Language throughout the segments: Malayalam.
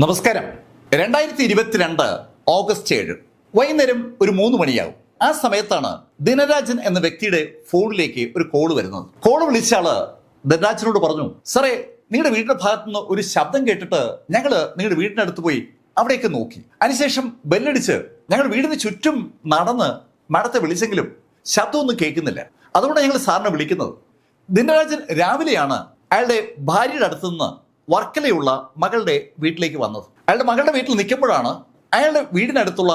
നമസ്കാരം. രണ്ടായിരത്തി ഇരുപത്തിരണ്ട് ഓഗസ്റ്റ് ഏഴ്. വൈകുന്നേരം ഒരു മൂന്ന് മണിയാകും ആ സമയത്താണ് ദിനരാജൻ എന്ന വ്യക്തിയുടെ ഫോണിലേക്ക് ഒരു കോൾ വരുന്നത്. കോൾ വിളിച്ച ആൾ ദിനരാജനോട് പറഞ്ഞു സാറേ നിങ്ങളുടെ വീടിന്റെ ഭാഗത്തു നിന്ന് ഒരു ശബ്ദം കേട്ടിട്ട് ഞങ്ങൾ നിങ്ങളുടെ വീടിന്റെ അടുത്ത് പോയി അവിടേക്ക് നോക്കി. അതിനുശേഷം ബെല്ലടിച്ച് ഞങ്ങൾ വീടിന് ചുറ്റും നടന്ന് മടത്തെ വിളിച്ചെങ്കിലും ശബ്ദമൊന്നും കേൾക്കുന്നില്ല. അതുകൊണ്ട് ഞങ്ങൾ സാറിനെ വിളിക്കുന്നത്. ദിനരാജൻ രാവിലെയാണ് അയാളുടെ ഭാര്യയുടെ അടുത്ത് നിന്ന് വർക്കലയുള്ള മകളുടെ വീട്ടിലേക്ക് വന്നത്. അയാളുടെ മകളുടെ വീട്ടിൽ നിൽക്കുമ്പോഴാണ് അയാളുടെ വീടിനടുത്തുള്ള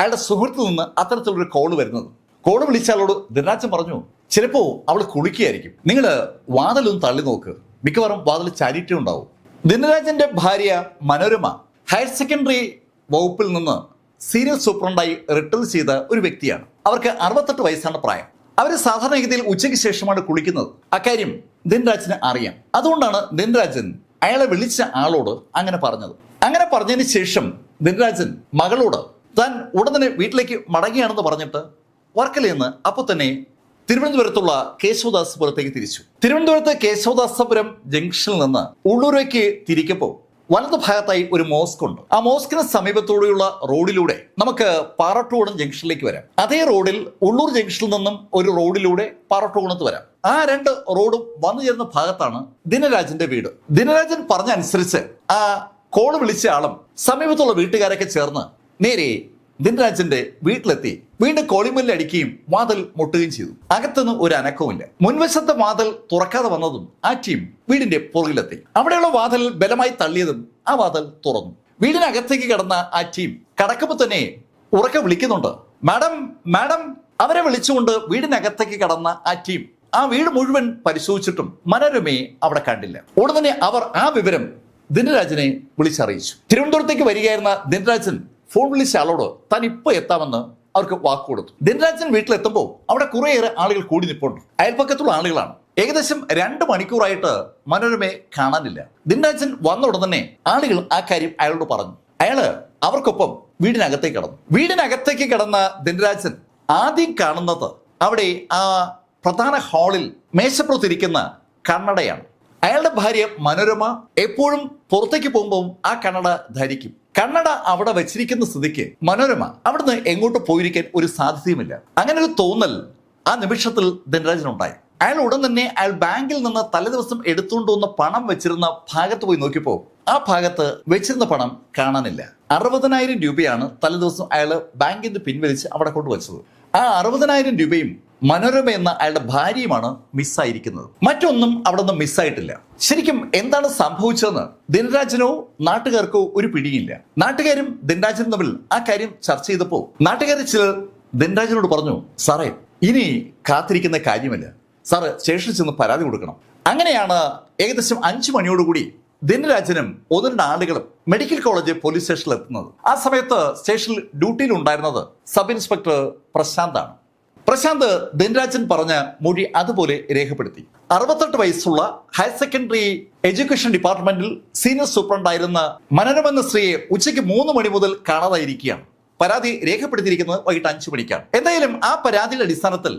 അയാളുടെ സുഹൃത്തു നിന്ന് അത്തരത്തിലൊരു കോൾ വരുന്നത്. കോൾ വിളിച്ച ആളോട് ദിനരാജൻ പറഞ്ഞു ചിലപ്പോ അവൾ കുളിക്കുകയായിരിക്കും. നിങ്ങൾ വാതിലൊന്ന് തള്ളി നോക്ക്. മിക്കവാറും വാതിൽ ചാരിറ്റി ഉണ്ടാവും. ദിനരാജന്റെ ഭാര്യ മനോരമ ഹയർ സെക്കൻഡറി വകുപ്പിൽ നിന്ന് സീനിയർ സൂപ്രണ്ടായി റിട്ടേൺ ചെയ്ത ഒരു വ്യക്തിയാണ്. അവർക്ക് അറുപത്തെട്ട് വയസ്സാണ് പ്രായം. അവർ സാധാരണഗതിയിൽ ഉച്ചയ്ക്ക് ശേഷമാണ് കുളിക്കുന്നത്. അക്കാര്യം ദിൻരാജിന് അറിയാം. അതുകൊണ്ടാണ് ദിൻരാജൻ അയാളെ വിളിച്ച ആളോട് അങ്ങനെ പറഞ്ഞത്. അങ്ങനെ പറഞ്ഞതിന് ശേഷം ദിൻരാജൻ മകളോട് താൻ ഉടൻ തന്നെ വീട്ടിലേക്ക് മടങ്ങിയാണെന്ന് പറഞ്ഞിട്ട് വർക്കലയിൽ നിന്ന് അപ്പോൾ തന്നെ തിരുവനന്തപുരത്തുള്ള കേശവദാസപുരത്തേക്ക് തിരിച്ചു. തിരുവനന്തപുരത്ത് കേശവദാസപുരം ജംഗ്ഷനിൽ നിന്ന് ഉള്ളൂരേക്ക് തിരിക്കുമ്പോൾ വലതു ഭാഗത്തായി ഒരു മോസ്ക് ഉണ്ട്. ആ മോസ്കിന് സമീപത്തോടെയുള്ള റോഡിലൂടെ നമുക്ക് പാറട്ടോടൻ ജംഗ്ഷനിലേക്ക് വരാം. അതേ റോഡിൽ ഉള്ളൂർ ജംഗ്ഷനിൽ നിന്നും ഒരു റോഡിലൂടെ പാറട്ടോണത്ത് വരാം. ആ രണ്ട് റോഡും വന്നു ചേരുന്ന ഭാഗത്താണ് ദിനരാജന്റെ വീട്. ദിനരാജൻ പറഞ്ഞ അനുസരിച്ച് ആ കോൾ വിളിച്ച ആളും സമീപത്തുള്ള വീട്ടുകാരൊക്കെ ചേർന്ന് നേരെ ദിനരാജന്റെ വീട്ടിലെത്തി വീണ്ടും കോളിമല്ലിൽ അടിക്കുകയും വാതിൽ മുട്ടുകയും ചെയ്തു. അകത്തുനിന്ന് ഒരു അനക്കവുമില്ല. മുൻവശത്തെ വാതിൽ തുറക്കാതെ വന്നതും ആ ടീം വീടിന്റെ പുറകിലെത്തി. അവിടെയുള്ള വാതിൽ ബലമായി തള്ളിയതും ആ വാതിൽ തുറന്നു. വീടിനകത്തേക്ക് കിടന്ന ആ ടീം കടക്കുമ്പോൾ തന്നെ ഉറക്കെ വിളിക്കുന്നുണ്ട്. മാഡം മാഡം അവരെ വിളിച്ചുകൊണ്ട് വീടിനകത്തേക്ക് കടന്ന ആ ടീം ആ വീട് മുഴുവൻ പരിശോധിച്ചിട്ടും മനോരമയെ അവിടെ കണ്ടില്ല. ഉടൻ തന്നെ അവർ ആ വിവരം ദിനരാജനെ വിളിച്ചറിയിച്ചു. തിരുവനന്തപുരത്തേക്ക് വരികയായിരുന്ന ദിനരാജൻ ഫോൺ വിളിച്ച ആളോട് താൻ ഇപ്പൊ എത്താമെന്ന് അവർക്ക് വാക്ക് കൊടുത്തു. ദിനരാജൻ വീട്ടിലെത്തുമ്പോൾ അവിടെ കുറേയേറെ ആളുകൾ കൂടി നിൽപ്പുണ്ട് അയൽപ്പക്കത്തുള്ള ആളുകളാണ്. ഏകദേശം രണ്ട് മണിക്കൂറായിട്ട് മനോരമയെ കാണാനില്ല. ദിനരാജൻ വന്ന ഉടൻ തന്നെ ആളുകൾ ആ കാര്യം അയാളോട് പറഞ്ഞു. അയാൾ അവർക്കൊപ്പം വീടിനകത്തേക്ക് കടന്നു. വീടിനകത്തേക്ക് കടന്ന ദിനരാജൻ ആദ്യം കാണുന്നത് അവിടെ ആ പ്രധാന ഹാളിൽ മേശപ്പുറത്തിരിക്കുന്ന കണ്ണടയാണ്. അയാളുടെ ഭാര്യ മനോരമ എപ്പോഴും പുറത്തേക്ക് പോകുമ്പോൾ ആ കണ്ണട ധരിക്കും. കണ്ണട അവിടെ വെച്ചിരിക്കുന്ന സ്ഥിതിക്ക് മനോരമ അവിടുന്ന് എങ്ങോട്ട് പോയിരിക്കാൻ ഒരു സാധ്യതയുമില്ല. അങ്ങനെ ഒരു തോന്നൽ ആ നിമിഷത്തിൽ ധനരാജനുണ്ടായി. അയാൾ ഉടൻ തന്നെ അയാൾ ബാങ്കിൽ നിന്ന് തലേദിവസം എടുത്തുകൊണ്ട് വന്ന പണം വെച്ചിരുന്ന ഭാഗത്ത് പോയി നോക്കിയപ്പോൾ ആ ഭാഗത്ത് വെച്ചിരുന്ന പണം കാണാനില്ല. അറുപതിനായിരം രൂപയാണ് തലേദിവസം അയാൾ ബാങ്കിൽ നിന്ന് പിൻവലിച്ച് അവിടെ കൊണ്ടുവച്ചത്. ആ അറുപതിനായിരം രൂപയും മനോരമ എന്ന അയാളുടെ ഭാര്യയുമാണ് മിസ്സായിരിക്കുന്നത്. മറ്റൊന്നും അവിടെ നിന്ന് മിസ്സായിട്ടില്ല. ശരിക്കും എന്താണ് സംഭവിച്ചതെന്ന് ദിനരാജനോ നാട്ടുകാർക്കോ ഒരു പിടിയില്ല. നാട്ടുകാരും ദിനരാജനും തമ്മിൽ ആ കാര്യം ചർച്ച ചെയ്തപ്പോൾ നാട്ടുകാരിൽ ചിലർ ദിനരാജനോട് പറഞ്ഞു സാറേ ഇനി കാത്തിരിക്കുന്ന കാര്യമല്ല. സാറ് സ്റ്റേഷനിൽ ചെന്ന് പരാതി കൊടുക്കണം. അങ്ങനെയാണ് ഏകദേശം അഞ്ചു മണിയോടുകൂടി ദിനരാജനും ഒന്ന് ആളുകളും മെഡിക്കൽ കോളേജ് പോലീസ് സ്റ്റേഷനിൽ എത്തുന്നത് ആ സമയത്ത് സ്റ്റേഷനിൽ ഡ്യൂട്ടിയിൽ ഉണ്ടായിരുന്നത് സബ് ഇൻസ്പെക്ടർ പ്രശാന്താണ്. പ്രശാന്ത് ധനരാജൻ പറഞ്ഞ മൊഴി അതുപോലെ രേഖപ്പെടുത്തി. അറുപത്തെട്ട് വയസ്സുള്ള ഹയർ സെക്കൻഡറി എഡ്യൂക്കേഷൻ ഡിപ്പാർട്ട്മെന്റിൽ സീനിയർ സൂപ്രണ്ടായിരുന്ന മനോരമ എന്ന സ്ത്രീയെ ഉച്ചയ്ക്ക് മൂന്ന് മണി മുതൽ കാണാതായിരിക്കുകയാണ്. പരാതി രേഖപ്പെടുത്തിയിരിക്കുന്നത് വൈകിട്ട് അഞ്ചു മണിക്കാണ്. എന്തായാലും ആ പരാതിയുടെ അടിസ്ഥാനത്തിൽ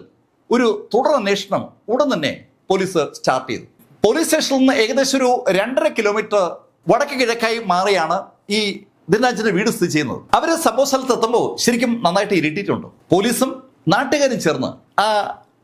ഒരു തുടർ അന്വേഷണം ഉടൻ തന്നെ പോലീസ് സ്റ്റാർട്ട് ചെയ്തു. പോലീസ് സ്റ്റേഷനിൽ നിന്ന് ഏകദേശം ഒരു രണ്ടര കിലോമീറ്റർ വടക്ക് കിഴക്കായി മാറിയാണ് ഈ ദിനാജിന്റെ വീട് സ്ഥിതി ചെയ്യുന്നത്. അവർ സംഭവ സ്ഥലത്ത് എത്തുമ്പോൾ ശരിക്കും നന്നായിട്ട് ഇരുട്ടിയിട്ടുണ്ട്. പോലീസും നാട്ടുകാരും ചേർന്ന് ആ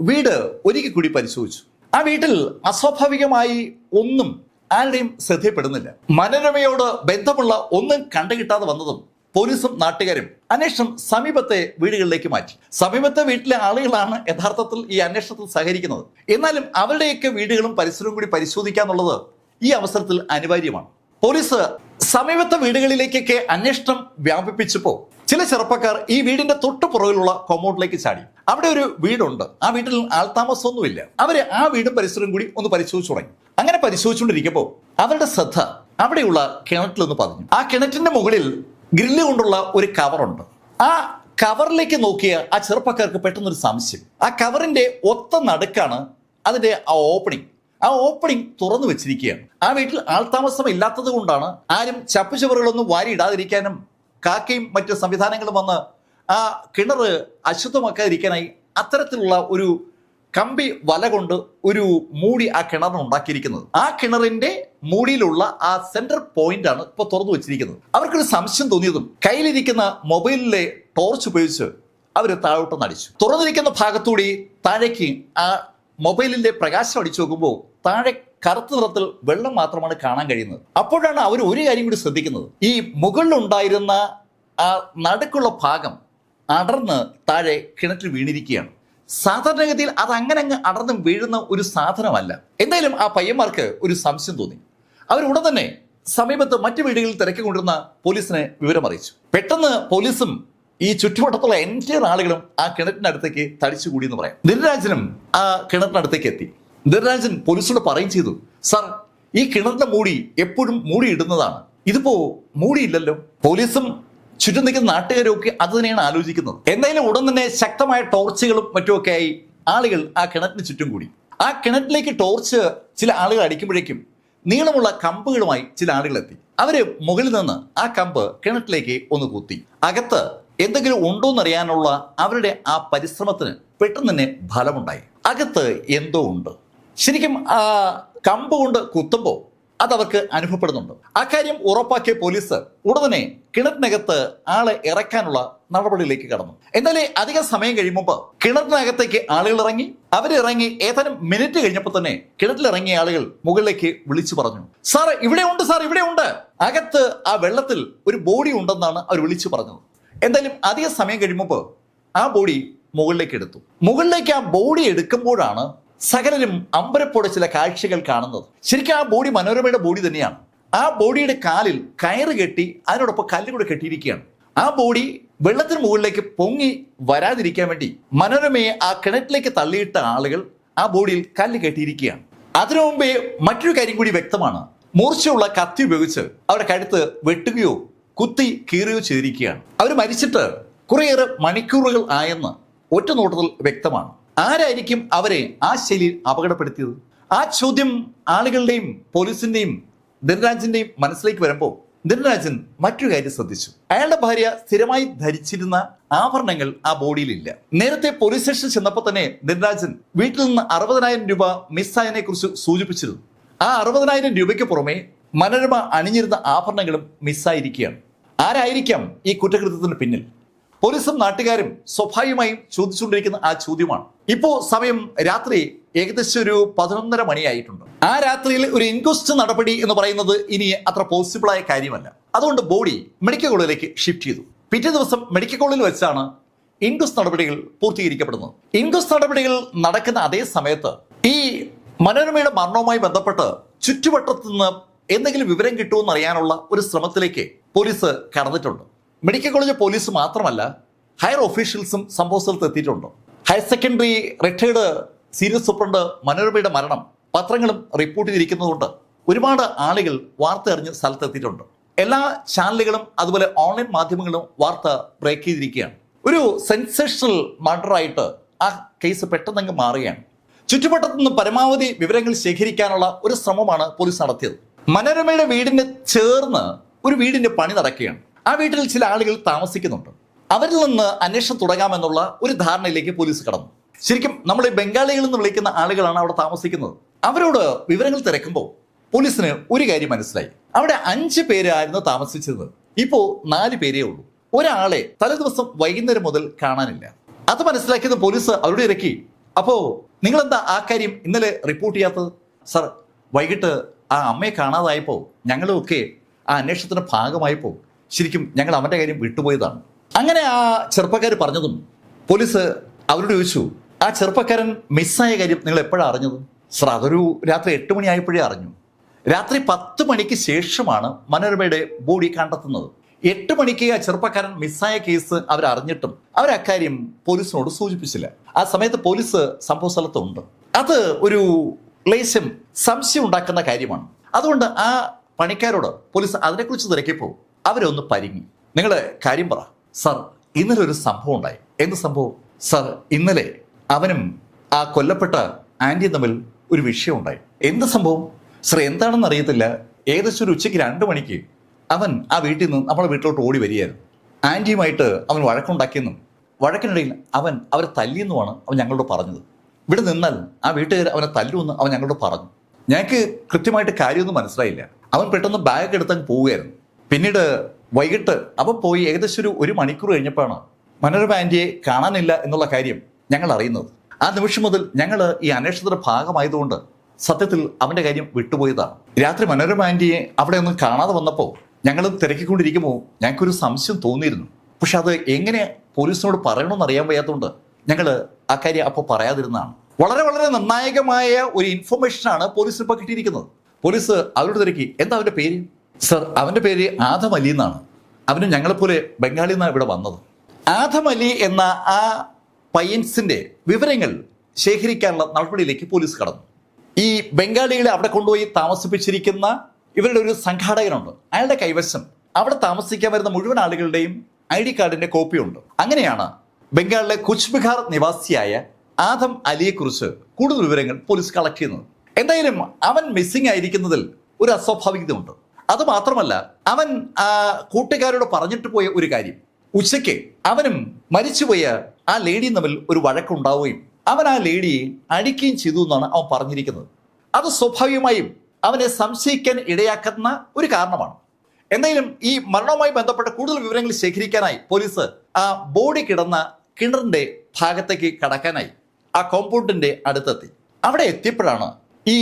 വീട് ഒരിക്കൽ കൂടി പരിശോധിച്ചു. ആ വീട്ടിൽ അസ്വാഭാവികമായി ഒന്നും ആരുടെയും ശ്രദ്ധയപ്പെടുന്നില്ല മനോരമയോട് ബന്ധമുള്ള ഒന്നും കണ്ടുകിട്ടാതെ വന്നതും പോലീസും നാട്ടുകാരും അന്വേഷണം സമീപത്തെ വീടുകളിലേക്ക് മാറ്റി. സമീപത്തെ വീട്ടിലെ ആളുകളാണ് യഥാർത്ഥത്തിൽ ഈ അന്വേഷണത്തിൽ സഹകരിക്കുന്നത്. എന്നാലും അവരുടെയൊക്കെ വീടുകളും പരിസരവും കൂടി പരിശോധിക്കാന്നുള്ളത് ഈ അവസരത്തിൽ അനിവാര്യമാണ്. പോലീസ് സമീപത്തെ വീടുകളിലേക്കൊക്കെ അന്വേഷണം വ്യാപിപ്പിച്ചപ്പോൾ ചില ചെറുപ്പക്കാർ ഈ വീടിന്റെ തൊട്ടു പുറകിലുള്ള കൊമോട്ടിലേക്ക് ചാടി. അവിടെ ഒരു വീടുണ്ട്. ആ വീട്ടിൽ ആൾതാമസമൊന്നുമില്ല. അവർ ആ വീടും പരിസരവും കൂടി ഒന്ന് പരിശോധിച്ചു തുടങ്ങി. അങ്ങനെ പരിശോധിച്ചുകൊണ്ടിരിക്കുമ്പോൾ അവരുടെ ശ്രദ്ധ അവിടെയുള്ള കിണറ്റിൽ നിന്ന് പതിഞ്ഞു. ആ കിണറ്റിന്റെ മുകളിൽ ഗ്രില്ല് കൊണ്ടുള്ള ഒരു കവറുണ്ട് ആ കവറിലേക്ക് നോക്കിയ ആ ചെറുപ്പക്കാർക്ക് പെട്ടെന്നൊരു സംശയം. ആ കവറിന്റെ ഒത്ത നടുക്കാണ് അതിന്റെ ആ ഓപ്പണിംഗ് ആ ഓപ്പണിംഗ് തുറന്നു വെച്ചിരിക്കുകയാണ്. ആ വീട്ടിൽ ആൾതാമസം ഇല്ലാത്തത് കൊണ്ടാണ് ആരും ചപ്പുചവറുകളൊന്നും വാരി ഇടാതിരിക്കാനും കാക്കയും മറ്റ് സംവിധാനങ്ങളും വന്ന് ആ കിണർ അശുദ്ധമാക്കാതിരിക്കാനായി അത്തരത്തിലുള്ള ഒരു കമ്പി വല കൊണ്ട് ഒരു മൂടി ആ കിണറിന് ഉണ്ടാക്കിയിരിക്കുന്നത്. ആ കിണറിന്റെ മൂടിയിലുള്ള ആ സെന്റർ പോയിന്റ് ആണ് ഇപ്പൊ തുറന്നു വെച്ചിരിക്കുന്നത്. അവർക്കൊരു സംശയം തോന്നിയതും കയ്യിലിരിക്കുന്ന മൊബൈലിലെ ടോർച്ച് ഉപയോഗിച്ച് അവർ താഴോട്ടൊന്ന് അടിച്ചു തുറന്നിരിക്കുന്ന ഭാഗത്തൂടി താഴേക്ക് ആ മൊബൈലിന്റെ പ്രകാശം അടിച്ചു നോക്കുമ്പോൾ താഴെ കറുത്ത നിറത്തിൽ വെള്ളം മാത്രമാണ് കാണാൻ കഴിയുന്നത്. അപ്പോഴാണ് അവർ ഒരു കാര്യം കൂടി ശ്രദ്ധിക്കുന്നത്. ഈ മുകളിലുണ്ടായിരുന്ന ആ നടുക്കുള്ള ഭാഗം അടർന്ന് താഴെ കിണറ്റിൽ വീണിരിക്കുകയാണ്. സാധാരണഗതിയിൽ അത് അങ്ങനെ അങ്ങ് അടർന്ന് വീഴുന്ന ഒരു സാധനമല്ല. എന്തായാലും ആ പയ്യന്മാർക്ക് ഒരു സംശയം തോന്നി. അവർ ഉടൻ തന്നെ സമീപത്ത് മറ്റു വീടുകളിൽ തിരക്കി കൊണ്ടിരുന്ന പോലീസിനെ വിവരം അറിയിച്ചു. പെട്ടെന്ന് പോലീസും ഈ ചുറ്റുവട്ടത്തുള്ള എന്റെ ആളുകളും ആ കിണറ്റിനടുത്തേക്ക് തടിച്ചുകൂടി എന്ന് പറയാം. ദിനരാജനും ആ കിണറ്റിനടുത്തേക്ക് എത്തി. ദിനരാജൻ പോലീസിനോട് പറയും ചെയ്തു. സാർ ഈ കിണറിന്റെ മൂടി എപ്പോഴും മൂടിയിടുന്നതാണ്. ഇതിപ്പോ മൂടിയില്ലല്ലോ? പോലീസും ചുറ്റും നിൽക്കുന്ന നാട്ടുകാരും ഒക്കെ അത് തന്നെയാണ് ആലോചിക്കുന്നത്. എന്തായാലും ഉടൻ തന്നെ ശക്തമായ ടോർച്ചുകളും മറ്റുമൊക്കെ ആയി ആളുകൾ ആ കിണറ്റിന് ചുറ്റും കൂടി. ആ കിണറ്റിലേക്ക് ടോർച്ച് ചില ആളുകൾ അടിക്കുമ്പോഴേക്കും നീളമുള്ള കമ്പുകളുമായി ചില ആളുകൾ എത്തി. അവർ മുകളിൽ നിന്ന് ആ കമ്പ് കിണറ്റിലേക്ക് ഒന്ന് കുത്തി. അകത്ത് എന്തെങ്കിലും ഉണ്ടോ ഉണ്ടോന്നറിയാനുള്ള അവരുടെ ആ പരിശ്രമത്തിന് പെട്ടെന്ന് തന്നെ ഫലമുണ്ടായി. അകത്ത് എന്തോ ഉണ്ട്. ശരിക്കും കമ്പ് കൊണ്ട് കുത്തുമ്പോൾ അതവർക്ക് അനുഭവപ്പെടുന്നുണ്ട്. അക്കാര്യം കാര്യം ഉറപ്പാക്കിയ പോലീസ് ഉടനെ കിണറ്റിനകത്ത് ആളെ ഇറക്കാനുള്ള നടപടിയിലേക്ക് കടന്നു. എന്നാലേ അധികം സമയം കഴിയുമ്പോൾ കിണറ്റിനകത്തേക്ക് ആളുകൾ ഇറങ്ങി അവരിറങ്ങി ഏതാനും മിനിറ്റ് കഴിഞ്ഞപ്പോൾ തന്നെ കിണറ്റിലിറങ്ങിയ ആളുകൾ മുകളിലേക്ക് വിളിച്ചു പറഞ്ഞു. സാർ ഇവിടെ ഉണ്ട് സാർ ഇവിടെ ഉണ്ട്. അകത്ത് ആ വെള്ളത്തിൽ ഒരു ബോഡി ഉണ്ടെന്നാണ് അവർ വിളിച്ചു പറഞ്ഞത്. എന്തായാലും അധികം സമയം കഴിയുമ്പോൾ ആ ബോഡി മുകളിലേക്ക് എടുത്തു. മുകളിലേക്ക് ആ ബോഡി എടുക്കുമ്പോഴാണ് സകലരും അമ്പരപ്പോടെ ചില കാഴ്ചകൾ കാണുന്നത്. ശരിക്കും ആ ബോഡി മനോരമയുടെ ബോഡി തന്നെയാണ്. ആ ബോഡിയുടെ കാലിൽ കയറ് കെട്ടി അതിനോടൊപ്പം കല്ല് കൂടെ കെട്ടിയിരിക്കുകയാണ്. ആ ബോഡി വെള്ളത്തിന് മുകളിലേക്ക് പൊങ്ങി വരാതിരിക്കാൻ വേണ്ടി മനോരമയെ ആ കിണറ്റിലേക്ക് തള്ളിയിട്ട ആളുകൾ ആ ബോഡിയിൽ കല്ല് കെട്ടിയിരിക്കുകയാണ്. അതിനു മുമ്പേ മറ്റൊരു കാര്യം കൂടി വ്യക്തമാണ്. മൂർച്ചയുള്ള കത്തി ഉപയോഗിച്ച് അവരുടെ കഴുത്ത് വെട്ടുകയോ കുത്തി കീറുകയോ ചെയ്തിരിക്കുകയാണ്. അവർ മരിച്ചിട്ട് കുറേയേറെ മണിക്കൂറുകൾ ആയെന്ന് ഒറ്റ നോട്ടത്തിൽ വ്യക്തമാണ്. ആരായിരിക്കും അവരെ ആ ശൈലിയിൽ അപകടപ്പെടുത്തിയത്? ആ ചോദ്യം ആളുകളുടെയും പോലീസിന്റെയും ധനരാജിന്റെയും മനസ്സിലേക്ക് വരുമ്പോൾ ധനരാജൻ മറ്റൊരു കാര്യം ശ്രദ്ധിച്ചു. അയാളുടെ ഭാര്യ സ്ഥിരമായി ധരിച്ചിരുന്ന ആഭരണങ്ങൾ ആ ബോഡിയിലില്ല. നേരത്തെ പോലീസ് സ്റ്റേഷൻ ചെന്നപ്പോൾ തന്നെ ധനരാജൻ വീട്ടിൽ നിന്ന് അറുപതിനായിരം രൂപ മിസ്സായതിനെ കുറിച്ച് സൂചിപ്പിച്ചിരുന്നു. ആ അറുപതിനായിരം രൂപയ്ക്ക് പുറമെ മനോരമ അണിഞ്ഞിരുന്ന ആഭരണങ്ങളും മിസ്സായിരിക്കുകയാണ്. ആരായിരിക്കാം ഈ കുറ്റകൃത്യത്തിന് പിന്നിൽ? പോലീസും നാട്ടുകാരും സ്വാഭാവികമായും ചോദിച്ചുകൊണ്ടിരിക്കുന്ന ആ ചോദ്യമാണ്. ഇപ്പോ സമയം രാത്രി ഏകദേശം ഒരു പതിനൊന്നര മണിയായിട്ടുണ്ട്. ആ രാത്രിയിൽ ഒരു ഇൻക്വസ്റ്റ് നടപടി എന്ന് പറയുന്നത് ഇനി അത്ര പോസിബിൾ ആയ കാര്യമല്ല. അതുകൊണ്ട് ബോഡി മെഡിക്കൽ കോളേജിലേക്ക് ഷിഫ്റ്റ് ചെയ്തു. പിറ്റേ ദിവസം മെഡിക്കൽ കോളേജിൽ വെച്ചാണ് ഇൻക്വസ്റ്റ് നടപടികൾ പൂർത്തീകരിക്കപ്പെടുന്നത്. ഇൻക്വസ്റ്റ് നടപടികൾ നടക്കുന്ന അതേ സമയത്ത് ഈ മനോരമയുടെ മരണവുമായി ബന്ധപ്പെട്ട് ചുറ്റുവട്ടത്തു നിന്ന് എന്തെങ്കിലും വിവരം കിട്ടുമെന്ന് അറിയാനുള്ള ഒരു ശ്രമത്തിലേക്ക് പോലീസ് കടന്നിട്ടുണ്ട്. മെഡിക്കൽ കോളേജ് പോലീസ് മാത്രമല്ല ഹയർ ഓഫീഷ്യൽസും സംഭവ സ്ഥലത്ത് എത്തിയിട്ടുണ്ട്? Higher secondary retired senior superintendent മനോരമയുടെ മരണം പത്രങ്ങളും റിപ്പോർട്ട് ചെയ്തിരിക്കുന്നതുകൊണ്ട് ഒരുപാട് ആളുകൾ വാർത്ത അറിഞ്ഞ് സ്ഥലത്തെത്തിയിട്ടുണ്ട് എല്ലാ ചാനലുകളും അതുപോലെ ഓൺലൈൻ മാധ്യമങ്ങളും വാർത്ത ബ്രേക്ക് ചെയ്തിരിക്കുകയാണ്. ഒരു സെൻസേഷണൽ മർഡറായിട്ട് ആ കേസ് പെട്ടെന്നങ്ങ് മാറുകയാണ്. ചുറ്റുവട്ടത്തു നിന്ന് പരമാവധി വിവരങ്ങൾ ശേഖരിക്കാനുള്ള ഒരു ശ്രമമാണ് പോലീസ് നടത്തിയത്. മനോരമയുടെ വീടിന് ചേർന്ന് ഒരു വീടിന്റെ പണി നടക്കുകയാണ്. ആ വീട്ടിൽ ചില ആളുകൾ താമസിക്കുന്നുണ്ട്. അവരിൽ നിന്ന് അന്വേഷണം തുടങ്ങാമെന്നുള്ള ഒരു ധാരണയിലേക്ക് പോലീസ് കടന്നു. ശരിക്കും നമ്മൾ ഈ ബംഗാളികൾ എന്ന് വിളിക്കുന്ന ആളുകളാണ് അവിടെ താമസിക്കുന്നത്. അവരോട് വിവരങ്ങൾ തിരക്കുമ്പോൾ പോലീസിന് ഒരു കാര്യം മനസ്സിലായി. അവിടെ അഞ്ച് പേരായിരുന്നു താമസിച്ചിരുന്നത്. ഇപ്പോൾ നാല് പേരേ ഉള്ളൂ. ഒരാളെ തലേദിവസം വൈകുന്നേരം മുതൽ കാണാനില്ല. അത് മനസ്സിലാക്കിയത് പോലീസ് അവരോട് ഇറക്കി അപ്പോൾ നിങ്ങൾ എന്താ ആ കാര്യം ഇന്നലെ റിപ്പോർട്ട് ചെയ്യാത്തത്? സർ വൈകിട്ട് ആ അമ്മയെ കാണാതായപ്പോ ഞങ്ങളും ഒക്കെ ആ അന്വേഷണത്തിന്റെ ഭാഗമായപ്പോ ശരിക്കും ഞങ്ങൾ അവന്റെ കാര്യം വിട്ടുപോയതാണ്. അങ്ങനെ ആ ചെറുപ്പക്കാർ പറഞ്ഞതും പോലീസ് അവരോട് ചോദിച്ചു ആ ചെറുപ്പക്കാരൻ മിസ്സായ കാര്യം നിങ്ങൾ എപ്പോഴാണ് അറിഞ്ഞത്? സർ അതൊരു രാത്രി എട്ട് മണിയായപ്പോഴേ അറിഞ്ഞു. രാത്രി പത്ത് മണിക്ക് ശേഷമാണ് മനോരമയുടെ ബോഡി കണ്ടെത്തുന്നത്. എട്ട് മണിക്ക് ആ ചെറുപ്പക്കാരൻ മിസ്സായ കേസ് അവർ അറിഞ്ഞിട്ടും അവർ അക്കാര്യം പോലീസിനോട് സൂചിപ്പിച്ചില്ല. ആ സമയത്ത് പോലീസ് സംഭവ സ്ഥലത്തുണ്ട്. അത് ഒരു ലേശം സംശയം ഉണ്ടാക്കുന്ന കാര്യമാണ്. അതുകൊണ്ട് ആ പണിക്കാരോട് പോലീസ് അതിനെക്കുറിച്ച് തിരക്കിയപ്പോൾ അവരൊന്ന് പരിങ്ങി. നിങ്ങൾ കാര്യം പറ. സർ ഇന്നലെ ഒരു സംഭവം ഉണ്ടായി. എന്ത് സംഭവം? സർ ഇന്നലെ അവനും ആ കൊല്ലപ്പെട്ട ആന്റിയും തമ്മിൽ ഒരു വിഷയം ഉണ്ടായി. എന്ത് സംഭവം? സർ എന്താണെന്ന് അറിയത്തില്ല. ഏകദേശം ഒരു ഉച്ചയ്ക്ക് രണ്ട് മണിക്ക് അവൻ ആ വീട്ടിൽ നിന്ന് നമ്മളെ വീട്ടിലോട്ട് ഓടി വരികയായിരുന്നു. ആന്റിയുമായിട്ട് അവൻ വഴക്കുണ്ടാക്കിയെന്നും വഴക്കിനിടയിൽ അവൻ അവരെ തല്ലിയെന്നുമാണ് അവൻ ഞങ്ങളോട് പറഞ്ഞത്. ഇവിടെ നിന്നാൽ ആ വീട്ടുകാർ അവനെ തല്ലുമെന്ന് അവൻ ഞങ്ങളോട് പറഞ്ഞു. ഞങ്ങൾക്ക് കൃത്യമായിട്ട് കാര്യമൊന്നും മനസ്സിലായില്ല. അവൻ പെട്ടെന്ന് ബാഗ് എടുത്തങ്ങ് പോവുകയായിരുന്നു. പിന്നീട് വൈകിട്ട് അവ പോയി ഏകദേശം ഒരു ഒരു മണിക്കൂർ കഴിഞ്ഞപ്പോഴാണ് മനോരമ ആന്റിയെ കാണാനില്ല എന്നുള്ള കാര്യം ഞങ്ങൾ അറിയുന്നത്. ആ നിമിഷം മുതൽ ഞങ്ങൾ ഈ അന്വേഷണത്തിന്റെ ഭാഗമായതുകൊണ്ട് സത്യത്തിൽ അവന്റെ കാര്യം വിട്ടുപോയതാണ്. രാത്രി മനോരമ ആന്റിയെ അവിടെ ഒന്നും കാണാതെ വന്നപ്പോൾ ഞങ്ങൾ തിരക്കിക്കൊണ്ടിരിക്കുമ്പോൾ ഞങ്ങൾക്കൊരു സംശയം തോന്നിയിരുന്നു. പക്ഷെ അത് എങ്ങനെ പോലീസിനോട് പറയണമെന്ന് അറിയാൻ വയ്യാത്തതുകൊണ്ട് ഞങ്ങൾ ആ കാര്യം അപ്പോൾ പറയാതിരുന്നതാണ്. വളരെ വളരെ നിർണായകമായ ഒരു ഇൻഫർമേഷനാണ് പോലീസിന് ഇപ്പോൾ കിട്ടിയിരിക്കുന്നത്. പോലീസ് അവരോട് തിരക്കി. എന്താ അവന്റെ പേര്? സർ അവന്റെ പേര് ആദം അലി എന്നാണ്. അവന് ഞങ്ങളെപ്പോലെ ബംഗാളിൽ നിന്നാണ് ഇവിടെ വന്നത്. ആദം അലി എന്ന ആ പയ്യൻസിന്റെ വിവരങ്ങൾ ശേഖരിക്കാനുള്ള നടപടിയിലേക്ക് പോലീസ് കടന്നു. ഈ ബംഗാളികളെ അവിടെ കൊണ്ടുപോയി താമസിപ്പിച്ചിരിക്കുന്ന ഇവരുടെ ഒരു സംഘാടകനുണ്ട്. അയാളുടെ കൈവശം അവിടെ താമസിക്കാൻ വരുന്ന മുഴുവൻ ആളുകളുടെയും ഐ ഡി കാർഡിന്റെ കോപ്പിയുണ്ട് അങ്ങനെയാണ് ബംഗാളിലെ കുച്ച് ബിഹാർ നിവാസിയായ ആദം അലിയെക്കുറിച്ച് കൂടുതൽ വിവരങ്ങൾ പോലീസ് കളക്ട് ചെയ്യുന്നത്. എന്തായാലും അവൻ മിസ്സിംഗ് ആയിരിക്കുന്നതിൽ ഒരു അസ്വാഭാവികതയുണ്ട്. അത് മാത്രമല്ല അവൻ കൂട്ടുകാരോട് പറഞ്ഞിട്ട് പോയ ഒരു കാര്യം. ഉച്ചയ്ക്ക് അവനും മരിച്ചുപോയ ആ ലേഡിയും തമ്മിൽ ഒരു വഴക്കുണ്ടാവുകയും അവൻ ആ ലേഡിയെ അടിക്കുകയും ചെയ്തു എന്നാണ് അവൻ പറഞ്ഞിരിക്കുന്നത്. അത് സ്വാഭാവികമായും അവനെ സംശയിക്കാൻ ഇടയാക്കുന്ന ഒരു കാരണമാണ്. എന്തെങ്കിലും ഈ മരണവുമായി ബന്ധപ്പെട്ട കൂടുതൽ വിവരങ്ങൾ ശേഖരിക്കാനായി പോലീസ് ആ ബോഡി കിടന്ന കിണറിന്റെ ഭാഗത്തേക്ക് കടക്കാനായി ആ കോമ്പൗണ്ടിന്റെ അടുത്തെത്തി. അവിടെ എത്തിയപ്പോഴാണ് ഈ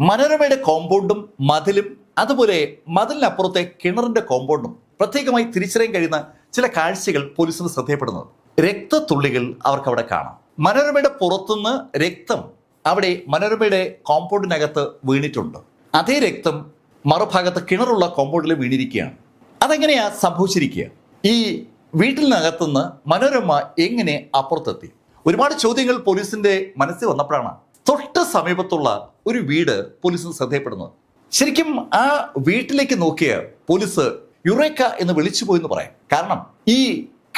മനോരമയുടെ കോമ്പൗണ്ടും മതിലും അതുപോലെ മതിലിനപ്പുറത്തെ കിണറിന്റെ കോമ്പൗണ്ടും പ്രത്യേകമായി തിരിച്ചറിയാൻ കഴിയുന്ന ചില കാഴ്ചകൾ പോലീസിന് ശ്രദ്ധയപ്പെടുന്നത്. രക്തത്തുള്ളികൾ അവർക്ക് അവിടെ കാണാം. മനോരമയുടെ പുറത്തുനിന്ന് രക്തം അവിടെ മനോരമയുടെ കോമ്പൗണ്ടിനകത്ത് വീണിട്ടുണ്ട്. അതേ രക്തം മറുഭാഗത്ത് കിണറുള്ള കോമ്പൗണ്ടിൽ വീണിരിക്കുകയാണ്. അതെങ്ങനെയാ സംഭവിച്ചിരിക്കുക? ഈ വീട്ടിനകത്തുനിന്ന് മനോരമ എങ്ങനെ അപ്പുറത്തെത്തി? ഒരുപാട് ചോദ്യങ്ങൾ പോലീസിന്റെ മനസ്സിൽ വന്നപ്പോഴാണ്. തൊട്ട് സമീപത്തുള്ള ഒരു വീട് പോലീസിന് ശ്രദ്ധയപ്പെടുന്നത്. ശരിക്കും ആ വീട്ടിലേക്ക് നോക്കിയ പോലീസ് യുറേക്ക എന്ന് വിളിച്ചു പോയെന്ന് പറയാം. കാരണം ഈ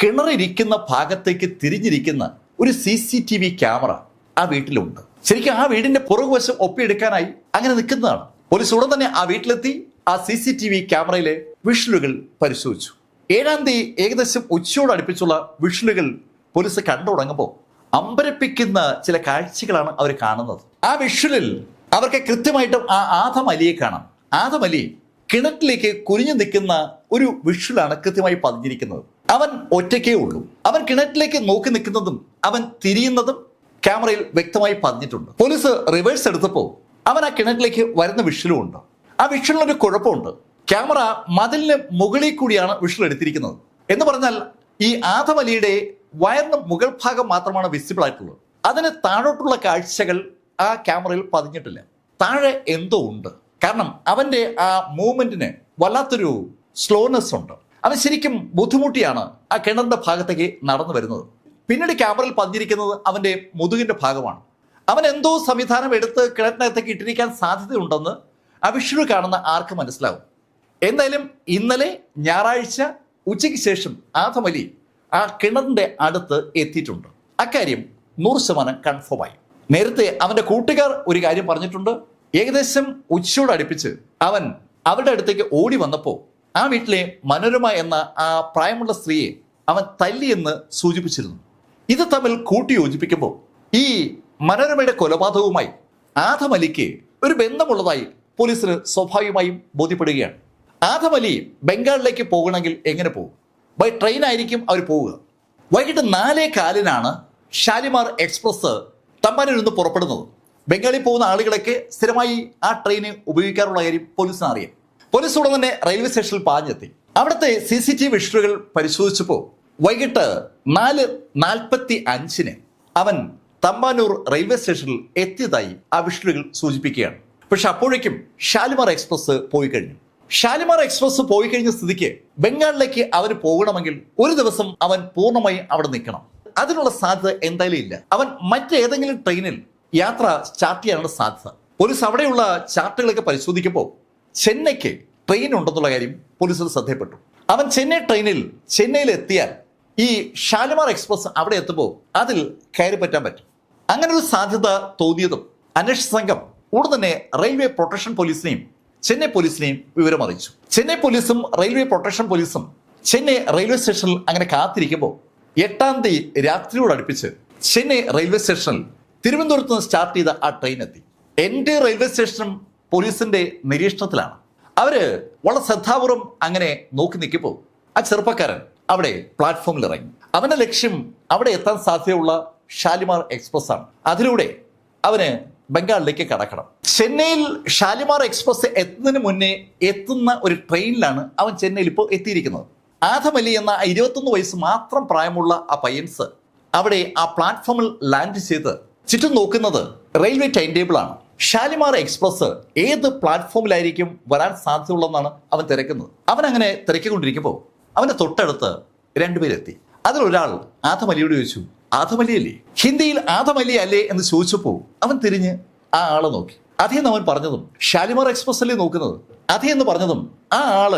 കിണറിരിക്കുന്ന ഭാഗത്തേക്ക് തിരിഞ്ഞിരിക്കുന്ന ഒരു C C T V camera ആ വീട്ടിലുണ്ട്. ശരിക്കും ആ വീടിന്റെ പുറകുവശം ഒപ്പിയെടുക്കാനായി അങ്ങനെ നിൽക്കുന്നതാണ്. പോലീസ് ഉടൻ തന്നെ ആ വീട്ടിലെത്തി ആ സി സി ടി വി ക്യാമറയിലെ വിഷലുകൾ പരിശോധിച്ചു. ഏഴാം തീയതി ഏകദേശം ഉച്ചയോട് അടുപ്പിച്ചുള്ള വിഷലുകൾ പോലീസ് കണ്ടു തുടങ്ങുമ്പോൾ അമ്പരപ്പിക്കുന്ന ചില കാഴ്ചകളാണ് അവർ കാണുന്നത്. ആ വിഷ്വലിൽ അവർക്ക് കൃത്യമായിട്ടും ആ ആദം കാണാം. ആദം അലി കിണറ്റിലേക്ക് കുനിഞ്ഞു നിൽക്കുന്ന ഒരു വിഷ്വലാണ് കൃത്യമായി പതിഞ്ഞിരിക്കുന്നത്. അവൻ ഒറ്റയ്ക്കേ ഉള്ളൂ. അവൻ കിണറ്റിലേക്ക് നോക്കി നിൽക്കുന്നതും അവൻ തിരിയുന്നതും ക്യാമറയിൽ വ്യക്തമായി പതിഞ്ഞിട്ടുണ്ട്. പോലീസ് റിവേഴ്സ് എടുത്തപ്പോൾ അവൻ ആ കിണറ്റിലേക്ക് വരുന്ന വിഷ്വലും ഉണ്ട്. ആ വിഷ്വലിനൊരു കുഴപ്പമുണ്ട്. ക്യാമറ മതിലിന് മുകളിൽ കൂടിയാണ് വിഷ്വൽ എടുത്തിരിക്കുന്നത്. എന്ന് പറഞ്ഞാൽ ഈ ആദം അലിയുടെ വയറിന് മുകൾ ഭാഗം മാത്രമാണ് വിസിബിൾ ആയിട്ടുള്ളത്. അതിന് താഴോട്ടുള്ള കാഴ്ചകൾ ആ ക്യാമറയിൽ പതിഞ്ഞിട്ടില്ല. താഴെ എന്തോ ഉണ്ട്. കാരണം അവന്റെ ആ മൂവ്മെന്റിന് വല്ലാത്തൊരു സ്ലോനെസ് ഉണ്ട്. അവൻ ശരിക്കും ബുദ്ധിമുട്ടിയാണ് ആ കിണറിന്റെ ഭാഗത്തേക്ക് നടന്നു വരുന്നത്. പിന്നീട് ക്യാമറയിൽ പതിഞ്ഞിരിക്കുന്നത് അവന്റെ മുതുകിന്റെ ഭാഗമാണ്. അവൻ എന്തോ സംവിധാനം എടുത്ത് കിണറ്റിനകത്തേക്ക് ഇട്ടിരിക്കാൻ സാധ്യതയുണ്ടെന്ന് അവിഷ്ണു കാണുന്ന ആർക്ക് മനസ്സിലാവും. എന്തായാലും ഇന്നലെ ഞായറാഴ്ച ഉച്ചയ്ക്ക് ശേഷം ആദമലി ആ കിണറിന്റെ അടുത്ത് എത്തിയിട്ടുണ്ട്. അക്കാര്യം നൂറ് ശതമാനം കൺഫേം ആയി. നേരത്തെ അവന്റെ കൂട്ടുകാർ ഒരു കാര്യം പറഞ്ഞിട്ടുണ്ട്. ഏകദേശം ഉച്ചയോട് അടുപ്പിച്ച് അവൻ അവരുടെ അടുത്തേക്ക് ഓടി വന്നപ്പോൾ ആ വീട്ടിലെ മനോരമ എന്ന ആ പ്രായമുള്ള സ്ത്രീയെ അവൻ തല്ലിയെന്ന് സൂചിപ്പിച്ചിരുന്നു. ഇത് തമ്മിൽ കൂട്ടി യോജിപ്പിക്കുമ്പോൾ ഈ മനോരമയുടെ കൊലപാതകവുമായി ആധമലിക്ക് ഒരു ബന്ധമുള്ളതായി പോലീസിന് സ്വാഭാവികമായും ബോധ്യപ്പെടുകയാണ്. ആധമലി ബംഗാളിലേക്ക് പോകണമെങ്കിൽ എങ്ങനെ പോകും? ബൈ ട്രെയിൻ ആയിരിക്കും അവർ പോവുക. വൈകിട്ട് നാലേ കാലിനാണ് ഷാലിമാർ എക്സ്പ്രസ് തമ്പാനൂരിൽ നിന്ന് പുറപ്പെടുന്നത്. ബംഗാളിൽ പോകുന്ന ആളുകളൊക്കെ സ്ഥിരമായി ആ ട്രെയിന് ഉപയോഗിക്കാറുള്ള കാര്യം പോലീസിന് അറിയാം. പോലീസ് ഉടൻ തന്നെ റെയിൽവേ സ്റ്റേഷനിൽ പാഞ്ഞെത്തി. അവിടുത്തെ സി സി ടി വി വിഷ്വലുകൾ പരിശോധിച്ചപ്പോൾ വൈകിട്ട് നാല് നാൽപ്പത്തി അഞ്ചിന് അവൻ തമ്പാനൂർ റെയിൽവേ സ്റ്റേഷനിൽ എത്തിയതായി ആ വിഷ്വലുകൾ സൂചിപ്പിക്കുകയാണ്. പക്ഷെ അപ്പോഴേക്കും ഷാലിമാർ എക്സ്പ്രസ് പോയി കഴിഞ്ഞു. ഷാലിമാർ എക്സ്പ്രസ് പോയി കഴിഞ്ഞ സ്ഥിതിക്ക് ബംഗാളിലേക്ക് അവന് പോകണമെങ്കിൽ ഒരു ദിവസം അവൻ പൂർണമായി അവിടെ നിൽക്കണം. അതിനുള്ള സാധ്യത എന്തായാലും ഇല്ല. അവൻ മറ്റേതെങ്കിലും ട്രെയിനിൽ യാത്ര സ്റ്റാർട്ട് ചെയ്യാനുള്ള സാധ്യത. പോലീസ് അവിടെയുള്ള ചാർട്ടുകളൊക്കെ പരിശോധിക്കുമ്പോൾ ചെന്നൈക്ക് ട്രെയിൻ ഉണ്ടെന്നുള്ള കാര്യം പോലീസിന് ശ്രദ്ധയപ്പെട്ടു. അവൻ ചെന്നൈ ട്രെയിനിൽ ചെന്നൈയിൽ എത്തിയാൽ ഈ ഷാലിമാർ എക്സ്പ്രസ് അവിടെ എത്തുമ്പോൾ അതിൽ കയറി പറ്റാൻ പറ്റും. അങ്ങനെ ഒരു സാധ്യത തോന്നിയതും അന്വേഷണ സംഘം ഉടൻ തന്നെ റെയിൽവേ പ്രൊട്ടക്ഷൻ പോലീസിനെയും ചെന്നൈ പോലീസിനെയും വിവരം അറിയിച്ചു ചെന്നൈ പോലീസും റെയിൽവേ പ്രൊട്ടക്ഷൻ പോലീസും ചെന്നൈ റെയിൽവേ സ്റ്റേഷനിൽ അങ്ങനെ കാത്തിരിക്കുമ്പോൾ എട്ടാം തീയതി രാത്രിയോട് അടുപ്പിച്ച് ചെന്നൈ റെയിൽവേ സ്റ്റേഷനിൽ തിരുവനന്തപുരത്ത് നിന്ന് സ്റ്റാർട്ട് ചെയ്ത ആ ട്രെയിൻ എത്തി. എന്റെ റെയിൽവേ സ്റ്റേഷനും പോലീസിന്റെ നിരീക്ഷണത്തിലാണ്. അവർ വളരെ ശ്രദ്ധാപൂർവം അങ്ങനെ നോക്കി നിൽക്കുമ്പോൾ ആ ചെറുപ്പക്കാരൻ അവിടെ പ്ലാറ്റ്ഫോമിൽ ഇറങ്ങി. അവന്റെ ലക്ഷ്യം അവിടെ എത്താൻ സാധ്യതയുള്ള ഷാലിമാർ എക്സ്പ്രസ് ആണ്. അതിലൂടെ അവന് ബംഗാളിലേക്ക് കടക്കണം. ചെന്നൈയിൽ ഷാലിമാർ എക്സ്പ്രസ് എത്തുന്നതിന് മുന്നേ എത്തുന്ന ഒരു ട്രെയിനിലാണ് അവൻ ചെന്നൈയിൽ ഇപ്പോൾ എത്തിയിരിക്കുന്നത്. ആദം അലി എന്ന ഇരുപത്തൊന്ന് വയസ്സ് മാത്രം പ്രായമുള്ള ആ പയ്യൻസ് അവിടെ ആ പ്ലാറ്റ്ഫോമിൽ ലാൻഡ് ചെയ്ത് ചുറ്റും നോക്കുന്നത് റെയിൽവേ ടൈം ടേബിൾ ആണ്. ഷാലിമാർ എക്സ്പ്രസ് ഏത് പ്ലാറ്റ്ഫോമിലായിരിക്കും വരാൻ സാധ്യതയുള്ളതെന്നാണ് അവൻ തിരക്കുന്നത്. അവൻ അങ്ങനെ തിരക്കിക്കൊണ്ടിരിക്കുമ്പോൾ അവന്റെ തൊട്ടടുത്ത് രണ്ടുപേരെത്തി അതിലൊരാൾ ആദം അലിയോട് ചോദിച്ചു ആദം അലി അല്ലേ ഹിന്ദിയിൽ ആദം അലി അല്ലേ? എന്ന് ചോദിച്ചപ്പോൾ അവൻ തിരിഞ്ഞ് ആ ആളെ നോക്കി. അതേന്ന് അവൻ പറഞ്ഞതും ഷാലിമാർ എക്സ്പ്രസ് അല്ലേ നോക്കുന്നത്? അതേ എന്ന് പറഞ്ഞതും ആ ആൾ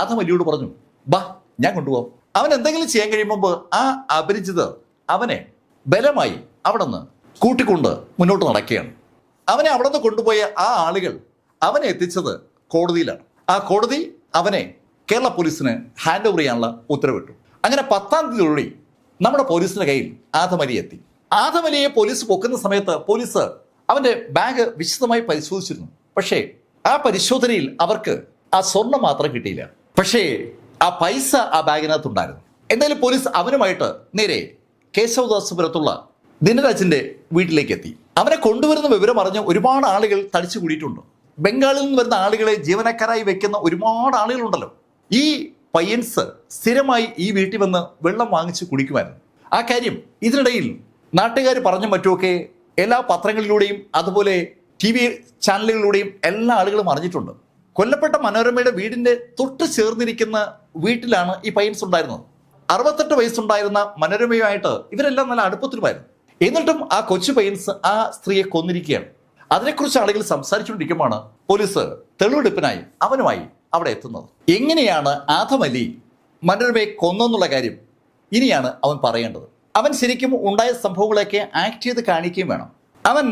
ആദം അലിയോട് പറഞ്ഞു ബാ ഞാൻ കൊണ്ടുപോകാം. അവൻ എന്തെങ്കിലും ചെയ്യാൻ കഴിയുമ്പോൾ ആ അപരിചിതർ അവനെ ബലമായി അവിടെ നിന്ന് കൂട്ടിക്കൊണ്ട് മുന്നോട്ട് നടക്കുകയാണ്. അവനെ അവിടെ നിന്ന് കൊണ്ടുപോയ ആ ആളുകൾ അവനെ എത്തിച്ചത് കോടതിയിലാണ്. ആ കോടതി അവനെ കേരള പോലീസിന് ഹാൻഡ് ഓവർ ചെയ്യാനുള്ള ഉത്തരവിട്ടു. അങ്ങനെ പത്താം തീയതി നമ്മുടെ പോലീസിന്റെ കയ്യിൽ ആദമലി എത്തി. ആദമലിയെ പോലീസ് പൊക്കുന്ന സമയത്ത് പോലീസ് അവന്റെ ബാഗ് വിശദമായി പരിശോധിച്ചിരുന്നു. പക്ഷേ ആ പരിശോധനയിൽ അവർക്ക് ആ സ്വർണം മാത്രം കിട്ടിയില്ല. പക്ഷേ ആ പൈസ ആ ബാഗിനകത്തുണ്ടായിരുന്നു. എന്തായാലും പോലീസ് അവനുമായിട്ട് നേരെ കേശവദാസപുരത്തുള്ള ദിനരാജിന്റെ വീട്ടിലേക്ക് എത്തി അവനെ കൊണ്ടുവരുന്ന വിവരം അറിഞ്ഞ് ഒരുപാട് ആളുകൾ തടിച്ചു കൂടിയിട്ടുണ്ട്. ബംഗാളിൽ നിന്ന് വരുന്ന ആളുകളെ ജീവനക്കാരായി വെക്കുന്ന ഒരുപാട് ആളുകളുണ്ടല്ലോ. ഈ പയ്യൻസ് സ്ഥിരമായി ഈ വീട്ടിൽ വന്ന് വെള്ളം വാങ്ങിച്ച് കുടിക്കുമായിരുന്നു. ആ കാര്യം ഇതിനിടയിൽ നാട്ടുകാർ പറഞ്ഞു മറ്റുമൊക്കെ എല്ലാ പത്രങ്ങളിലൂടെയും അതുപോലെ ടി വി ചാനലുകളിലൂടെയും എല്ലാ ആളുകളും അറിഞ്ഞിട്ടുണ്ട്. കൊല്ലപ്പെട്ട മനോരമയുടെ വീടിന്റെ തൊട്ട് ചേർന്നിരിക്കുന്ന വീട്ടിലാണ് ഈ പയ്യൻസ് ഉണ്ടായിരുന്നത്. അറുപത്തെട്ട് വയസ്സുണ്ടായിരുന്ന മനോരമയുമായിട്ട് ഇവരെല്ലാം നല്ല അടുപ്പത്തിലുമായിരുന്നു. എന്നിട്ടും ആ കൊച്ചു പയ്യൻസ് ആ സ്ത്രീയെ കൊന്നിരിക്കുകയാണ്. അതിനെക്കുറിച്ച് ആളുകൾ സംസാരിച്ചുകൊണ്ടിരിക്കുമ്പോൾ പോലീസ് തെളിവെടുപ്പിനായി അവനുമായി അവിടെ എത്തുന്നത്. എങ്ങനെയാണ് ആദം അലി മനോരമയെ കൊന്നെന്നുള്ള കാര്യം ഇനിയാണ് അവൻ പറയേണ്ടത്. അവൻ ശരിക്കും ഉണ്ടായ സംഭവങ്ങളൊക്കെ ആക്ട് ചെയ്ത് കാണിക്കുകയും വേണം. അവൻ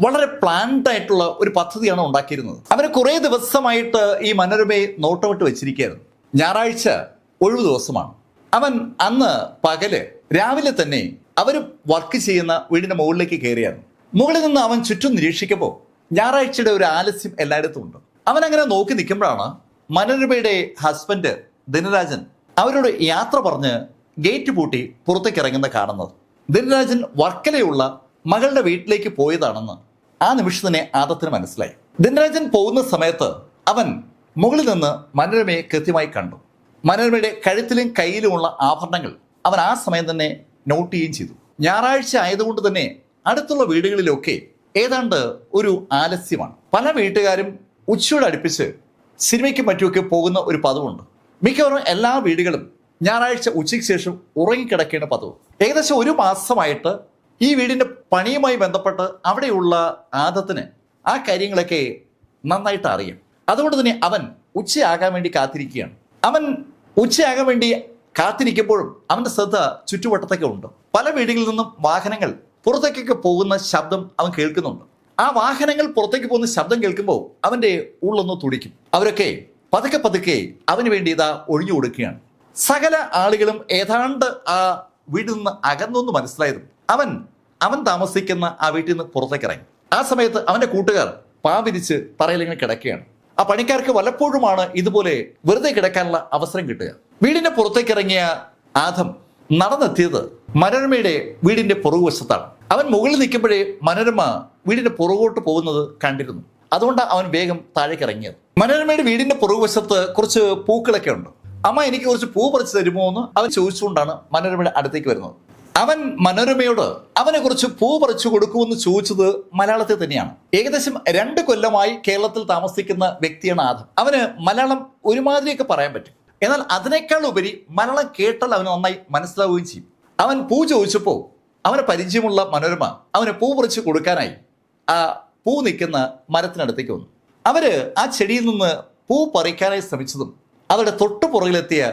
വളരെ പ്ലാൻഡ് ആയിട്ടുള്ള ഒരു പദ്ധതിയാണ് ഉണ്ടാക്കിയിരുന്നത്. അവന് കുറേ ദിവസമായിട്ട് ഈ മനോരമയെ നോട്ടമിട്ട് വെച്ചിരിക്കുകയായിരുന്നു. ഞായറാഴ്ച ഒഴിവ് ദിവസമാണ്. അവൻ അന്ന് പകൽ രാവിലെ തന്നെ അവർ വർക്ക് ചെയ്യുന്ന വീടിന്റെ മുകളിലേക്ക് കയറിയായിരുന്നു മുകളിൽ നിന്ന് അവൻ ചുറ്റും നിരീക്ഷിക്കുമ്പോൾ ഞായറാഴ്ചയുടെ ഒരു ആലസ്യം എല്ലായിടത്തും ഉണ്ട്. അവൻ അങ്ങനെ നോക്കി നിൽക്കുമ്പോഴാണ് മനോരമയുടെ ഹസ്ബൻഡ് ദിനരാജൻ അവരോട് യാത്ര പറഞ്ഞ് ഗേറ്റ് പൂട്ടി പുറത്തേക്ക് ഇറങ്ങുന്ന കാണുന്നത്. ദിനരാജൻ വർക്കലയുള്ള മകളുടെ വീട്ടിലേക്ക് പോയതാണെന്ന് ആ നിമിഷം തന്നെ ആദത്തിന് മനസ്സിലായി. ദിനരാജൻ പോകുന്ന സമയത്ത് അവൻ മുകളിൽ നിന്ന് മനോരമയെ കൃത്യമായി കണ്ടു. മനോരമയുടെ കഴുത്തിലും കയ്യിലുമുള്ള ആഭരണങ്ങൾ അവൻ ആ സമയം തന്നെ നോട്ട് ചെയ്യുകയും ചെയ്തു. ഞായറാഴ്ച ആയതുകൊണ്ട് തന്നെ അടുത്തുള്ള വീടുകളിലൊക്കെ ഏതാണ്ട് ഒരു ആലസ്യമാണ്. പല വീട്ടുകാരും ഉച്ചയോട് അടുപ്പിച്ച് സിനിമയ്ക്കും മറ്റുമൊക്കെ പോകുന്ന ഒരു പതിവുണ്ട്. മിക്കവാറും എല്ലാ വീടുകളും ഞായറാഴ്ച ഉച്ചയ്ക്ക് ശേഷം ഉറങ്ങിക്കിടക്കേണ്ട പതിവ്. ഏകദേശം ഒരു മാസമായിട്ട് ഈ വീടിന്റെ പണിയുമായി ബന്ധപ്പെട്ട് അവിടെയുള്ള ആദത്തിന് ആ കാര്യങ്ങളൊക്കെ നന്നായിട്ട് അറിയാം. അതുകൊണ്ട് തന്നെ അവൻ ഉച്ചയാകാൻ വേണ്ടി കാത്തിരിക്കുകയാണ്. അവൻ ഉച്ചയാകാൻ വേണ്ടി കാത്തിരിക്കുമ്പോഴും അവന്റെ ശ്രദ്ധ ചുറ്റുവട്ടത്തൊക്കെ ഉണ്ട്. പല വീടുകളിൽ നിന്നും വാഹനങ്ങൾ പുറത്തേക്കൊക്കെ പോകുന്ന ശബ്ദം അവൻ കേൾക്കുന്നുണ്ട്. ആ വാഹനങ്ങൾ പുറത്തേക്ക് പോകുന്ന ശബ്ദം കേൾക്കുമ്പോൾ അവന്റെ ഉള്ളൊന്ന് തുടിക്കും. അവരൊക്കെ പതുക്കെ പതുക്കെ അവന് വേണ്ടി ഇതാ ഒഴിഞ്ഞു കൊടുക്കുകയാണ്. സകല ആളുകളും ഏതാണ്ട് ആ വീട്ടിൽ നിന്ന് അകന്നൊന്ന് മനസ്സിലായതും അവൻ അവൻ താമസിക്കുന്ന ആ വീട്ടിൽ നിന്ന് പുറത്തേക്ക് ഇറങ്ങി ആ സമയത്ത് അവന്റെ കൂട്ടുകാർ പാവിരിച്ച് തറയിലിങ്ങനെ കിടക്കുകയാണ്. ആ പണിക്കാർക്ക് വല്ലപ്പോഴുമാണ് ഇതുപോലെ വെറുതെ കിടക്കാനുള്ള അവസരം കിട്ടുക. വീടിന്റെ പുറത്തേക്ക് ഇറങ്ങിയ ആദം നടന്നെത്തിയത് മനോരമയുടെ വീടിന്റെ പുറകുവശത്താണ്. അവൻ മുകളിൽ നിൽക്കുമ്പോഴേ മനോരമ വീടിന്റെ പുറകോട്ട് പോകുന്നത് കണ്ടിരുന്നു. അതുകൊണ്ട് അവൻ വേഗം താഴേക്ക് ഇറങ്ങിയത് മനോരമയുടെ വീടിന്റെ പുറകുവശത്ത് കുറച്ച് പൂക്കളൊക്കെ ഉണ്ട്. അമ്മ എനിക്ക് കുറച്ച് പൂ പറിച്ചു തരുമോ എന്ന് അവൻ ചോദിച്ചുകൊണ്ടാണ് മനോരമയുടെ അടുത്തേക്ക് വരുന്നത്. അവൻ മനോരമയോട് അവനെ കുറിച്ച് പൂ പറിച്ചു കൊടുക്കുമെന്ന് ചോദിച്ചത് മലയാളത്തിൽ തന്നെയാണ്. ഏകദേശം രണ്ട് കൊല്ലമായി കേരളത്തിൽ താമസിക്കുന്ന വ്യക്തിയാണ് ആദം. അവന് മലയാളം ഒരുമാതിരിയൊക്കെ പറയാൻ പറ്റും. എന്നാൽ അതിനേക്കാൾ ഉപരി മലയാളം കേട്ടാൽ അവന് നന്നായി മനസ്സിലാവുകയും ചെയ്യും. അവൻ പൂ ചോദിച്ചപ്പോൾ അവന് പരിചയമുള്ള മനോരമ അവന് പൂ പറിച്ചു കൊടുക്കാനായി ആ പൂ നിൽക്കുന്ന മരത്തിനടുത്തേക്ക് വന്നു. അവർ ആ ചെടിയിൽ നിന്ന് പൂ പറിക്കാനായി ശ്രമിച്ചതും അവരുടെ തൊട്ടു പുറകിലെത്തിയ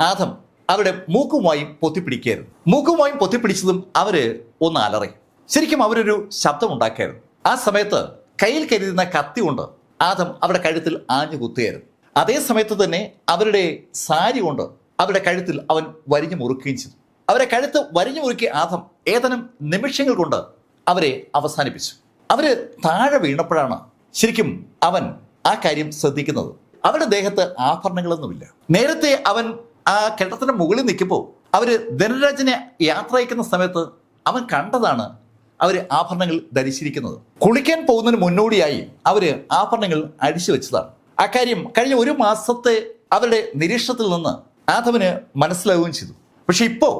ആദം അവരുടെ മൂക്കുമായും പൊത്തിപ്പിടിക്കുകയായിരുന്നു. മൂക്കുമായും പൊത്തിപ്പിടിച്ചതും അവർ ഒന്ന് അലറി. ശരിക്കും അവരൊരു ശബ്ദം ഉണ്ടാക്കിയായിരുന്നു ആ സമയത്ത് കയ്യിൽ കരുതുന്ന കത്തി കൊണ്ട് ആദം അവരുടെ കഴുത്തിൽ ആഞ്ഞു കുത്തുകയായിരുന്നു. അതേ സമയത്ത് തന്നെ അവരുടെ സാരി കൊണ്ട് അവരുടെ കഴുത്തിൽ അവൻ വരിഞ്ഞു മുറുക്കുകയും ചെയ്തു. അവരെ കഴുത്ത് വരിഞ്ഞു മുറുക്കിയ ആദം ഏതാനും നിമിഷങ്ങൾ കൊണ്ട് അവരെ അവസാനിപ്പിച്ചു. അവർ താഴെ വീണപ്പോഴാണ് ശരിക്കും അവൻ ആ കാര്യം ശ്രദ്ധിക്കുന്നത്. അവരുടെ ദേഹത്ത് ആഭരണങ്ങളൊന്നുമില്ല. നേരത്തെ അവൻ ആ കെട്ടത്തിന്റെ മുകളിൽ നിൽക്കുമ്പോൾ അവർ ധനരാജനെ യാത്ര അയക്കുന്ന സമയത്ത് അവൻ കണ്ടതാണ് അവർ ആഭരണങ്ങൾ ധരിച്ചിരിക്കുന്നത്. കുളിക്കാൻ പോകുന്നതിന് മുന്നോടിയായി അവർ ആഭരണങ്ങൾ അടിച്ചു വെച്ചതാണ്. അക്കാര്യം കഴിഞ്ഞ ഒരു മാസത്തെ അവരുടെ നിരീക്ഷണത്തിൽ നിന്ന് ആദവന് മനസ്സിലാവുകയും ചെയ്തു. പക്ഷെ ഇപ്പോൾ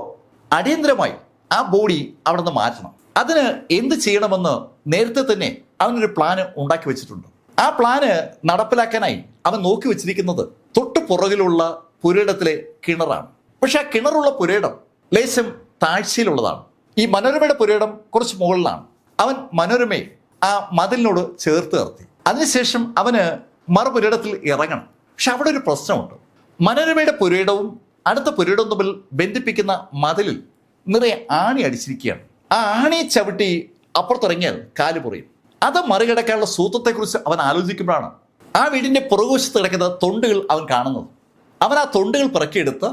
അടിയന്തരമായി ആ ബോഡി അവിടെ നിന്ന് മാറ്റണം. അതിന് എന്ത് ചെയ്യണമെന്ന് നേരത്തെ തന്നെ അവനൊരു പ്ലാന് ഉണ്ടാക്കി വെച്ചിട്ടുണ്ട്. ആ പ്ലാന് നടപ്പിലാക്കാനായി അവൻ നോക്കി വെച്ചിരിക്കുന്നത് തൊട്ടു പുറകിലുള്ള പുരയിടത്തിലെ കിണറാണ്. പക്ഷെ ആ കിണറുള്ള പുരയിടം ലേശം താഴ്ചയിലുള്ളതാണ്. ഈ മനോരമയുടെ പുരയിടം കുറച്ച് മുകളിലാണ്. അവൻ മനോരമയെ ആ മതിലിനോട് ചേർത്ത് നിർത്തി. അതിനുശേഷം അവന് മറുപുരയിടത്തിൽ ഇറങ്ങണം. പക്ഷെ അവിടെ ഒരു പ്രശ്നമുണ്ട്. മനോരമയുടെ പുരയിടവും അടുത്ത പുരയിടവും തമ്മിൽ ബന്ധിപ്പിക്കുന്ന മതിലിൽ നിറയെ ആണി അടിച്ചിരിക്കുകയാണ്. ആ ആണി ചവിട്ടി അപ്പുറത്തിറങ്ങിയാൽ കാൽ പൊറിയും. അത് മറികടക്കാനുള്ള സൂത്രത്തെക്കുറിച്ച് അവൻ ആലോചിക്കുമ്പോഴാണ് ആ വീടിന്റെ പുറകുവശത്ത് കിടക്കുന്ന തൊണ്ടുകൾ അവൻ കാണുന്നത്. അവൻ ആ തൊണ്ടുകൾ പിറക്കിയെടുത്ത്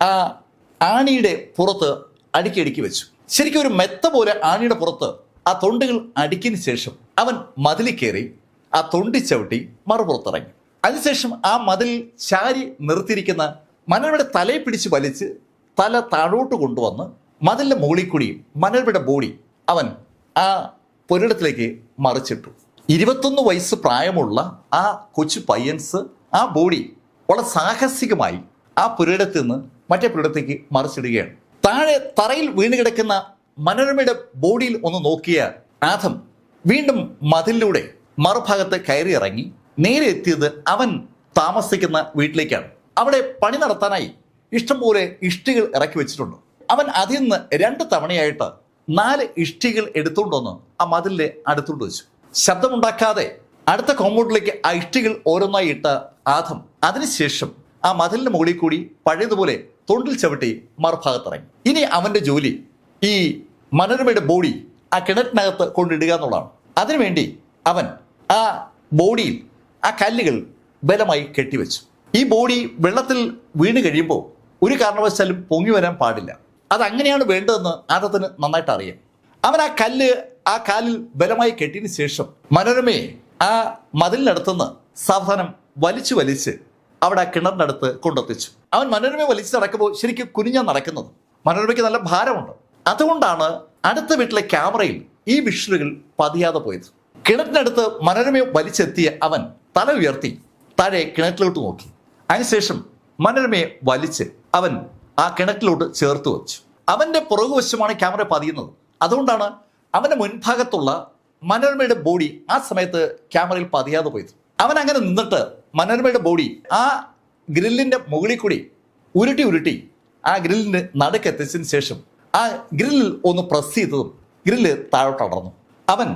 ആ ആണിയുടെ പുറത്ത് അടുക്കി അടുക്കി വെച്ചു. ശരിക്കും ഒരു മെത്ത പോലെ ആണിയുടെ പുറത്ത് ആ തൊണ്ടുകൾ അടുക്കിന് ശേഷം അവൻ മതിലിൽ കയറി ആ തൊണ്ടി ചവിട്ടി മറുപുറത്തിറങ്ങി. അതിനുശേഷം ആ മതിൽ ചാരി നിർത്തിയിരിക്കുന്ന മനോരമയുടെ തലയെ പിടിച്ച് വലിച്ച് തല താഴോട്ട് കൊണ്ടുവന്ന് മതിലിന്റെ മുകളിൽ കൂടി മനോരമയുടെ ബോഡി അവൻ ആ പൊരിടത്തിലേക്ക് മറിച്ചിട്ടു. ഇരുപത്തൊന്ന് വയസ്സ് പ്രായമുള്ള ആ കൊച്ചു പയ്യൻസ് ആ ബോഡി വളരെ സാഹസികമായി ആ പുരയിടത്തിൽ നിന്ന് മറ്റേ പുരയിടത്തേക്ക് മറിച്ചിടുകയാണ്. താഴെ തറയിൽ വീണ് കിടക്കുന്ന മനോരമയുടെ ബോഡിയിൽ ഒന്ന് നോക്കിയ ആദം വീണ്ടും മതിലിലൂടെ മറുഭാഗത്ത് കയറി ഇറങ്ങി നേരെ എത്തിയത് അവൻ താമസിക്കുന്ന വീട്ടിലേക്കാണ്. അവിടെ പണി നടത്താനായി ഇഷ്ടംപോലെ ഇഷ്ടികൾ ഇറക്കി വെച്ചിട്ടുണ്ട്. അവൻ അതിൽ നിന്ന് രണ്ട് തവണയായിട്ട് നാല് ഇഷ്ടികൾ എടുത്തുകൊണ്ടുവന്ന് ആ മതിലിന്റെ അടുത്തുകൊണ്ട് വെച്ചു. ശബ്ദമുണ്ടാക്കാതെ അടുത്ത കോമ്പൗണ്ടിലേക്ക് ആ ഇഷ്ടികൾ ഓരോന്നായി ഇട്ട ആദം അതിനുശേഷം ആ മതിലിന് മുകളിൽ കൂടി പഴയതുപോലെ തൊണ്ടിൽ ചവിട്ടി മറുഭാഗത്തിറങ്ങി. ഇനി അവന്റെ ജോലി ഈ മനോരമയുടെ ബോഡി ആ കിണറ്റിനകത്ത് കൊണ്ടിടുക എന്നുള്ളതാണ്. അതിനുവേണ്ടി അവൻ ആ ബോഡിയിൽ ആ കല്ലുകൾ ബലമായി കെട്ടിവെച്ചു. ഈ ബോഡി വെള്ളത്തിൽ വീണ് കഴിയുമ്പോൾ ഒരു കാരണവശാലും പൊങ്ങി വരാൻ പാടില്ല. അതങ്ങനെയാണ് വേണ്ടതെന്ന് ആദത്തിന് നന്നായിട്ട് അറിയാം. അവൻ ആ കല്ല് ആ കാലിൽ ബലമായി കെട്ടിയതിന് ശേഷം മനോരമയെ ആ മതിലിനടുത്തുനിന്ന് സാവധാനം വലിച്ചു വലിച്ച് അവിടെ ആ കിണറിന്റെ അടുത്ത് കൊണ്ടെത്തിച്ചു. അവൻ മനോരമയെ വലിച്ചു നടക്കുമ്പോൾ ശരിക്കും കുനിഞ്ഞാണ് നടക്കുന്നത്. മനോരമയ്ക്ക് നല്ല ഭാരമുണ്ട്. അതുകൊണ്ടാണ് അടുത്ത വീട്ടിലെ ക്യാമറയിൽ ഈ വിഷ്ണുകൾ പതിയാതെ പോയത്. കിണറ്റിനടുത്ത് മനോരമയെ വലിച്ചെത്തിയ അവൻ തല ഉയർത്തി താഴെ കിണറ്റിലോട്ട് നോക്കി. അതിനുശേഷം മനോരമയെ വലിച്ച് അവൻ ആ കിണറ്റിലോട്ട് ചേർത്ത് വെച്ചു. അവന്റെ പുറകുവശമാണ് ക്യാമറ പതിയുന്നത്. അതുകൊണ്ടാണ് അവന്റെ മുൻഭാഗത്തുള്ള മനോരമയുടെ ബോഡി ആ സമയത്ത് ക്യാമറയിൽ പതിയാതെ പോയത്. അവൻ അങ്ങനെ നിന്നിട്ട് മനോരമയുടെ ബോഡി ആ ഗ്രില്ലിന്റെ മുകളിൽ കൂടി ഉരുട്ടി ഉരുട്ടി ആ ഗ്രില്ലിന്റെ നടുക്കെത്തിച്ചതിന് ശേഷം ആ ഗ്രില്ലിൽ ഒന്ന് പ്രസ് ചെയ്തതും ഗ്രില്ല് താഴോട്ടടർന്നു അവൻ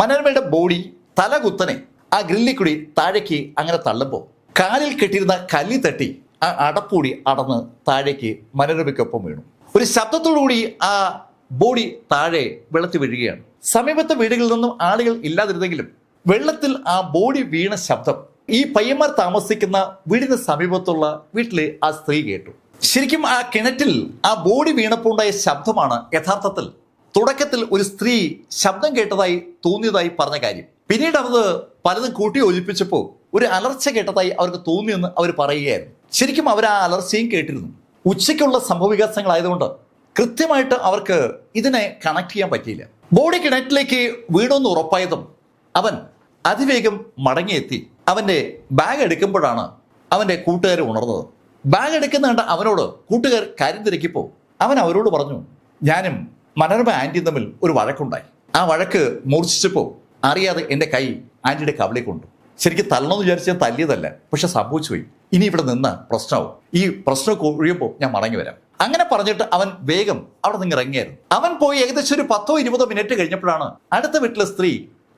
മനോരമയുടെ ബോഡി തലകുത്തനെ ആ ഗ്രില്ലിൽ കൂടി താഴേക്ക് അങ്ങനെ തള്ളുമ്പോൾ കാലിൽ കെട്ടിയിരുന്ന കല്ലി തട്ടി ആ അടപ്പൂടി അടന്ന് താഴേക്ക് മനോരമയ്ക്കൊപ്പം വീണു. ഒരു ശബ്ദത്തോടുകൂടി ആ ബോഡി താഴെ വെള്ളത്തിൽ വീഴുകയാണ്. സമീപത്തെ വീടുകളിൽ നിന്നും ആളുകൾ ഇല്ലാതിരുന്നെങ്കിലും വെള്ളത്തിൽ ആ ബോഡി വീണ ശബ്ദം ഈ പയ്യന്മാർ താമസിക്കുന്ന വീടിന് സമീപത്തുള്ള വീട്ടിലെ ആ സ്ത്രീ കേട്ടു. ശരിക്കും ആ കിണറ്റിൽ ആ ബോഡി വീണപ്പോൾ ഉണ്ടായ ശബ്ദമാണ് യഥാർത്ഥത്തിൽ തുടക്കത്തിൽ ഒരു സ്ത്രീ ശബ്ദം കേട്ടതായി തോന്നിയതായി പറഞ്ഞ കാര്യം. പിന്നീട് അവർ പലതും കൂട്ടി ഒലിപ്പിച്ചപ്പോൾ ഒരു അലർച്ച കേട്ടതായി അവർക്ക് തോന്നിയെന്ന് അവർ പറയുകയായിരുന്നു. ശരിക്കും അവർ ആ അലർച്ചയും കേട്ടിരുന്നു. ഉച്ചയ്ക്കുള്ള സംഭവവികാസങ്ങളായതുകൊണ്ട് കൃത്യമായിട്ട് അവർക്ക് ഇതിനെ കണക്ട് ചെയ്യാൻ പറ്റിയില്ല. ബോഡി കിണറ്റിലേക്ക് വീണൊന്ന് ഉറപ്പായതും അവൻ അതിവേഗം മടങ്ങിയെത്തി. അവന്റെ ബാഗ് എടുക്കുമ്പോഴാണ് അവന്റെ കൂട്ടുകാർ ഉണർന്നത്. ബാഗ് എടുക്കുന്ന കണ്ട അവനോട് കൂട്ടുകാർ കാര്യം തിരക്കിപ്പോ. അവൻ അവരോട് പറഞ്ഞു ഞാനും മനോരമ ആന്റിയും തമ്മിൽ ഒരു വഴക്കുണ്ടായി. ആ വഴക്ക് മൂർച്ഛിച്ചപ്പോൾ അറിയാതെ എന്റെ കൈ ആന്റിയുടെ കവളിൽ കൊണ്ടു. ശരിക്കും തള്ളണമെന്ന് വിചാരിച്ച് ഞാൻ തല്ലിയതല്ല പക്ഷെ സംഭവിച്ചു പോയി ഇനി ഇവിടെ നിന്ന് പ്രശ്നമാവും. ഈ പ്രശ്നം ഒഴിയുമ്പോൾ ഞാൻ മടങ്ങി വരാം. അങ്ങനെ പറഞ്ഞിട്ട് അവൻ വേഗം അവിടെ നിന്ന് ഇറങ്ങിയായിരുന്നു. അവൻ പോയി ഏകദേശം ഒരു പത്തോ ഇരുപതോ മിനിറ്റ് കഴിഞ്ഞപ്പോഴാണ് അടുത്ത വീട്ടിലെ സ്ത്രീ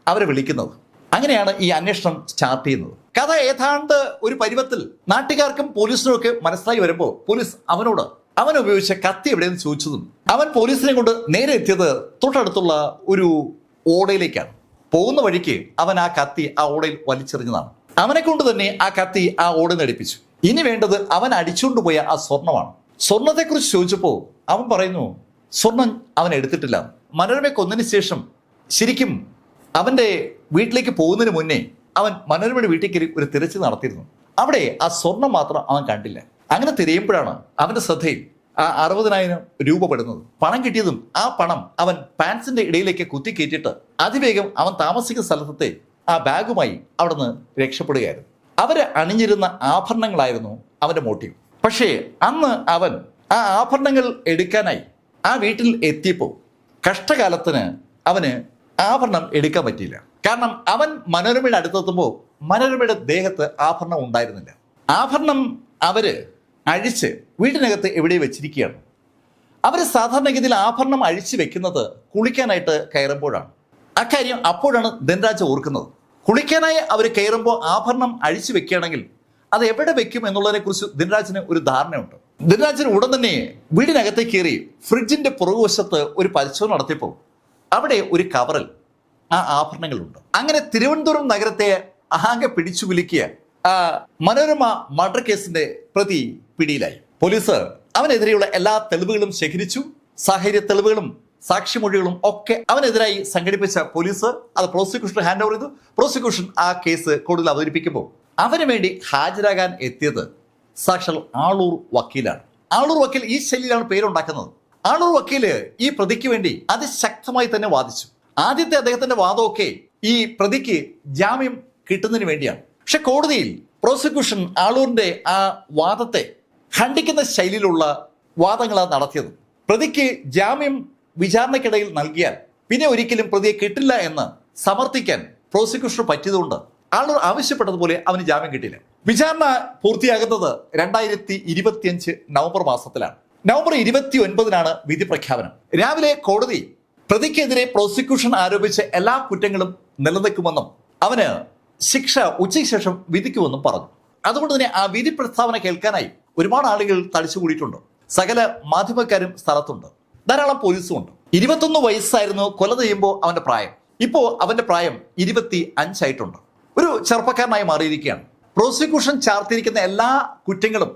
അവരെ വിളിക്കുന്നത്. അങ്ങനെയാണ് ഈ അന്വേഷണം സ്റ്റാർട്ട് ചെയ്യുന്നത്. കഥ ഏതാണ്ട് ഒരു പരുവത്തിൽ നാട്ടുകാർക്കും പോലീസിനും ഒക്കെ മനസ്സിലായി വരുമ്പോൾ പോലീസ് അവനോട് അവൻ ഉപയോഗിച്ച കത്തി എവിടെയെന്ന് ചോദിച്ചതും അവൻ പോലീസിനെ കൊണ്ട് നേരെ എത്തിയത് തൊട്ടടുത്തുള്ള ഒരു ഓടയിലേക്കാണ്. പോകുന്ന വഴിക്ക് അവൻ ആ കത്തി ആ ഓടയിൽ വലിച്ചെറിഞ്ഞതാണ്. അവനെ കൊണ്ട് തന്നെ ആ കത്തി ആ ഓട നടിപ്പിച്ചു ഇനി വേണ്ടത് അവൻ അടിച്ചുകൊണ്ടുപോയ ആ സ്വർണമാണ്. സ്വർണത്തെക്കുറിച്ച് ചോദിച്ചപ്പോൾ അവൻ പറയുന്നു സ്വർണം അവൻ എടുത്തിട്ടില്ല. മനോരമ കൊന്നതിന് ശേഷം ശരിക്കും അവന്റെ വീട്ടിലേക്ക് പോകുന്നതിന് മുന്നേ അവൻ മനോരമയുടെ വീട്ടിൽ കയറി ഒരു തിരച്ചിൽ നടത്തിയിരുന്നു. അവിടെ ആ സ്വർണം മാത്രം അവൻ കണ്ടില്ല. അങ്ങനെ തിരയുമ്പോഴാണ് അവന്റെ ശ്രദ്ധയിൽ ആ അറുപതിനായിരം രൂപ പെടുന്നത്. പണം കിട്ടിയതും ആ പണം അവൻ പാൻസിന്റെ ഇടയിലേക്ക് കുത്തി കയറ്റിയിട്ട് അതിവേഗം അവൻ താമസിക്കുന്ന സ്ഥലത്തെ ആ ബാഗുമായി അവിടുന്ന് രക്ഷപ്പെടുകയായിരുന്നു. അവരെ അണിഞ്ഞിരുന്ന ആഭരണങ്ങളായിരുന്നു അവന്റെ മോട്ടീവ്. പക്ഷേ അന്ന് അവൻ ആ ആഭരണങ്ങൾ എടുക്കാനായി ആ വീട്ടിൽ എത്തിയപ്പോൾ കഷ്ടകാലത്തിന് അവന് ആഭരണം എടുക്കാൻ പറ്റിയില്ല. കാരണം അവൻ മനോരമയുടെ അടുത്തെത്തുമ്പോൾ മനോരമയുടെ ദേഹത്ത് ആഭരണം ഉണ്ടായിരുന്നില്ല. ആഭരണം അവർ അഴിച്ച് വീട്ടിനകത്ത് എവിടെ വെച്ചിരിക്കുകയാണ്? അവർ സാധാരണഗതിയിൽ ആഭരണം അഴിച്ചു വെക്കുന്നത് കുളിക്കാനായിട്ട് കയറുമ്പോഴാണ്. അക്കാര്യം അപ്പോഴാണ് ധനരാജ് ഓർക്കുന്നത്. കുളിക്കാനായി അവർ കയറുമ്പോൾ ആഭരണം അഴിച്ചു വെക്കുകയാണെങ്കിൽ അത് എവിടെ വെക്കും എന്നുള്ളതിനെ കുറിച്ച് ദിനരാജിന് ഒരു ധാരണയുണ്ട്. ദിനരാജൻ ഉടൻ തന്നെ വീടിനകത്തേക്ക് കയറി ഫ്രിഡ്ജിന്റെ പുറകുവശത്ത് ഒരു പരിശോധന നടത്തിയപ്പോൾ അവിടെ ഒരു കവറിൽ ആ ആഭരണങ്ങളുണ്ട്. അങ്ങനെ തിരുവനന്തപുരം നഗരത്തെ ആകെ പിടിച്ചു ആ മനോരമ മർഡർ കേസിന്റെ പ്രതി പിടിയിലായി. പോലീസ് അവനെതിരെയുള്ള എല്ലാ തെളിവുകളും ശേഖരിച്ചു സാഹചര്യ തെളിവുകളും സാക്ഷിമൊഴികളും ഒക്കെ അവനെതിരായി സംഘടിപ്പിച്ച പോലീസ് അത് പ്രോസിക്യൂഷൻ ഹാൻഡ് ഓവർ ചെയ്തു. പ്രോസിക്യൂഷൻ ആ കേസ് കൂടുതൽ അവതരിപ്പിക്കുമ്പോൾ അവന് വേണ്ടി ഹാജരാകാൻ എത്തിയത് സാക്ഷാൽ ആളൂർ വക്കീലാണ്. ആളൂർ വക്കീൽ ഈ ശൈലിയിലാണ് പേരുണ്ടാക്കുന്നത്. ആളൂർ വക്കീൽ ഈ പ്രതിക്ക് വേണ്ടി അതിശക്തമായി തന്നെ വാദിച്ചു. ആദ്യത്തെ അദ്ദേഹത്തിന്റെ വാദമൊക്കെ ഈ പ്രതിക്ക് ജാമ്യം കിട്ടുന്നതിന് വേണ്ടിയാണ്. പക്ഷെ കോടതിയിൽ പ്രോസിക്യൂഷൻ ആളൂരിന്റെ ആ വാദത്തെ ഖണ്ഡിക്കുന്ന ശൈലിയിലുള്ള വാദങ്ങളാണ് നടത്തിയത്. പ്രതിക്ക് ജാമ്യം വിചാരണയ്ക്കിടയിൽ നൽകിയാൽ പിന്നെ ഒരിക്കലും പ്രതിയെ കിട്ടില്ല എന്ന് സമർത്ഥിക്കാൻ പ്രോസിക്യൂഷന് പറ്റിയതുകൊണ്ട് ആളൂർ ആവശ്യപ്പെട്ടതുപോലെ അവന് ജാമ്യം കിട്ടിയില്ല. വിചാരണ പൂർത്തിയാകുന്നത് രണ്ടായിരത്തി ഇരുപത്തിയഞ്ച് നവംബർ മാസത്തിലാണ്. നവംബർ ഇരുപത്തി ഒൻപതിനാണ് വിധി പ്രഖ്യാപനം. രാവിലെ കോടതി പ്രതിക്കെതിരെ പ്രോസിക്യൂഷൻ ആരോപിച്ച എല്ലാ കുറ്റങ്ങളും നിലനിൽക്കുമെന്നും അവന് ശിക്ഷ ഉച്ചയ്ക്ക് ശേഷം വിധിക്കുമെന്നും പറഞ്ഞു. അതുകൊണ്ട് തന്നെ ആ വിധി പ്രസ്താവന കേൾക്കാനായി ഒരുപാട് ആളുകൾ തടിച്ചുകൂടിയിട്ടുണ്ട് സകല മാധ്യമക്കാരും സ്ഥലത്തുണ്ട്. ധാരാളം പോലീസും ഉണ്ട് ഇരുപത്തൊന്ന് വയസ്സായിരുന്നു കൊല ചെയ്യുമ്പോൾ അവന്റെ പ്രായം. ഇപ്പോൾ അവന്റെ പ്രായം ഇരുപത്തി അഞ്ചായിട്ടുണ്ട് ഒരു ചെറുപ്പക്കാരനായി മാറിയിരിക്കുകയാണ്. പ്രോസിക്യൂഷൻ ചാർത്തിയിരിക്കുന്ന എല്ലാ കുറ്റങ്ങളും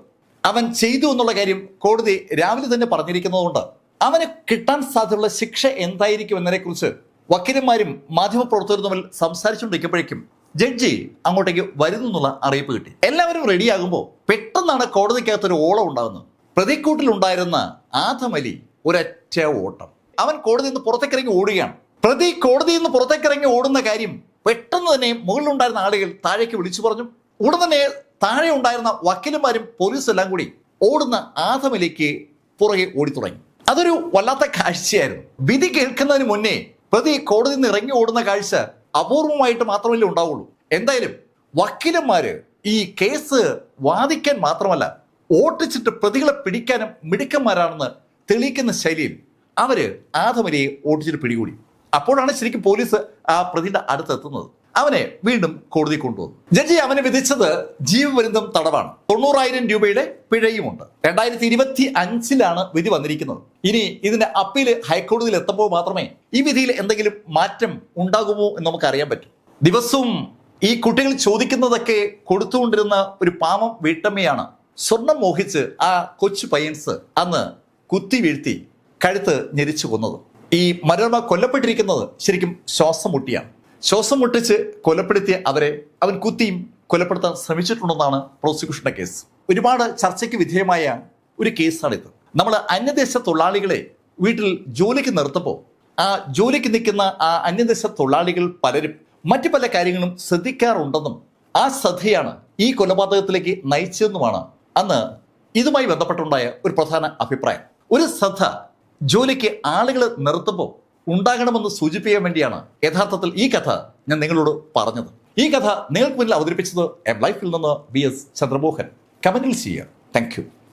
അവൻ ചെയ്തു എന്നുള്ള കാര്യം കോടതി രാവിലെ തന്നെ പറഞ്ഞിരിക്കുന്നതുകൊണ്ട് അവന് കിട്ടാൻ സാധ്യതയുള്ള ശിക്ഷ എന്തായിരിക്കും എന്നതിനെക്കുറിച്ച് വക്കീലന്മാരും മാധ്യമപ്രവർത്തകരും തമ്മിൽ സംസാരിച്ചുകൊണ്ടിരിക്കുമ്പോഴേക്കും ജഡ്ജി അങ്ങോട്ടേക്ക് വരുന്നു എന്നുള്ള അറിയിപ്പ് കിട്ടി. എല്ലാവരും റെഡിയാകുമ്പോൾ പെട്ടെന്നാണ് കോടതിക്കകത്തൊരു ഓളം ഉണ്ടാകുന്നത്. പ്രതിക്കൂട്ടിലുണ്ടായിരുന്ന ആദമലി ഒരൊറ്റ ഓട്ടം. അവൻ കോടതിയിൽ നിന്ന് പുറത്തേക്കിറങ്ങി ഓടുകയാണ്. പ്രതി കോടതിയിൽ നിന്ന് പുറത്തേക്കിറങ്ങി ഓടുന്ന കാര്യം പെട്ടെന്ന് തന്നെ മുകളിലുണ്ടായിരുന്ന ആളുകൾ താഴേക്ക് വിളിച്ചു പറഞ്ഞു. ഉടൻ തന്നെ താഴെ ഉണ്ടായിരുന്ന വക്കീലന്മാരും പോലീസും എല്ലാം കൂടി ഓടുന്ന ആദമിലേക്ക് പുറകെ ഓടിത്തുടങ്ങി. അതൊരു വല്ലാത്ത കാഴ്ചയായിരുന്നു. വിധി കേൾക്കുന്നതിന് മുന്നേ പ്രതി കോടതിയിൽ നിന്ന് ഇറങ്ങി ഓടുന്ന കാഴ്ച അപൂർവമായിട്ട് മാത്രമല്ലേ ഉണ്ടാവുള്ളൂ. എന്തായാലും വക്കീലന്മാര് ഈ കേസ് വാദിക്കാൻ മാത്രമല്ല ഓട്ടിച്ചിട്ട് പ്രതികളെ പിടിക്കാനും മിടുക്കന്മാരാണെന്ന് തെളിയിക്കുന്ന ശൈലിയിൽ അവർ ആദമരിയെ ഓട്ടിച്ചിട്ട് പിടികൂടി. അപ്പോഴാണ് ശരിക്കും പോലീസ് ആ പ്രതിയുടെ അടുത്തെത്തുന്നത്. അവനെ വീണ്ടും കോടതി കൊണ്ടുവന്നു. ജഡ്ജി അവനെ വിധിച്ചത് ജീവപര്യന്തം തടവാണ്. തൊണ്ണൂറായിരം രൂപയുടെ പിഴയുമുണ്ട്. രണ്ടായിരത്തി ഇരുപത്തി അഞ്ചിലാണ് വിധി വന്നിരിക്കുന്നത്. ഇനി ഇതിന്റെ അപ്പീൽ ഹൈക്കോടതിയിൽ എത്തുമ്പോൾ മാത്രമേ ഈ വിധിയിൽ എന്തെങ്കിലും മാറ്റം ഉണ്ടാകുമോ എന്ന് നമുക്ക് അറിയാൻ പറ്റും. ദിവസവും ഈ കുട്ടികൾ ചോദിക്കുന്നതൊക്കെ കൊടുത്തുകൊണ്ടിരുന്ന ഒരു പാമം വീട്ടമ്മയാണ് സ്വർണം മോഹിച്ച് ആ കൊച്ചു പയ്യൻസ് അന്ന് കുത്തി വീഴ്ത്തി കഴുത്ത് ഞെരിച്ചു കൊന്നത്. ഈ മനോരമ കൊല്ലപ്പെട്ടിരിക്കുന്നത് ശരിക്കും ശ്വാസം മുട്ടിയാണ് ശ്വാസം മുട്ടിച്ച് കൊലപ്പെടുത്തിയ അവരെ അവൻ കുത്തിയും കൊലപ്പെടുത്താൻ ശ്രമിച്ചിട്ടുണ്ടെന്നാണ് പ്രോസിക്യൂഷന്റെ കേസ്. ഒരുപാട് ചർച്ചയ്ക്ക് വിധേയമായ ഒരു കേസാണിത്. നമ്മൾ അന്യദേശ തൊഴിലാളികളെ വീട്ടിൽ ജോലിക്ക് നിർത്തുമ്പോൾ ആ ജോലിക്ക് നിൽക്കുന്ന ആ അന്യദേശ തൊഴിലാളികൾ പലരും മറ്റു പല കാര്യങ്ങളും ശ്രദ്ധിക്കാറുണ്ടെന്നും ആ ശ്രദ്ധയാണ് ഈ കൊലപാതകത്തിലേക്ക് നയിച്ചതെന്നുമാണ് അന്ന് ഇതുമായി ബന്ധപ്പെട്ടുണ്ടായ ഒരു പ്രധാന അഭിപ്രായം. ഒരു ശ്രദ്ധ ജോലിക്ക് ആളുകൾ നിർത്തുമ്പോൾ ഉണ്ടാകണമെന്ന് സൂചിപ്പിക്കാൻ വേണ്ടിയാണ് യഥാർത്ഥത്തിൽ ഈ കഥ ഞാൻ നിങ്ങളോട് പറഞ്ഞത്. ഈ കഥ നിങ്ങൾക്ക് മുന്നിൽ അവതരിപ്പിച്ചത് എം ലൈഫിൽ നിന്ന് ബി എസ് ചന്ദ്രമോഹൻ. കമന്റിൽ ചെയ്യുക. താങ്ക്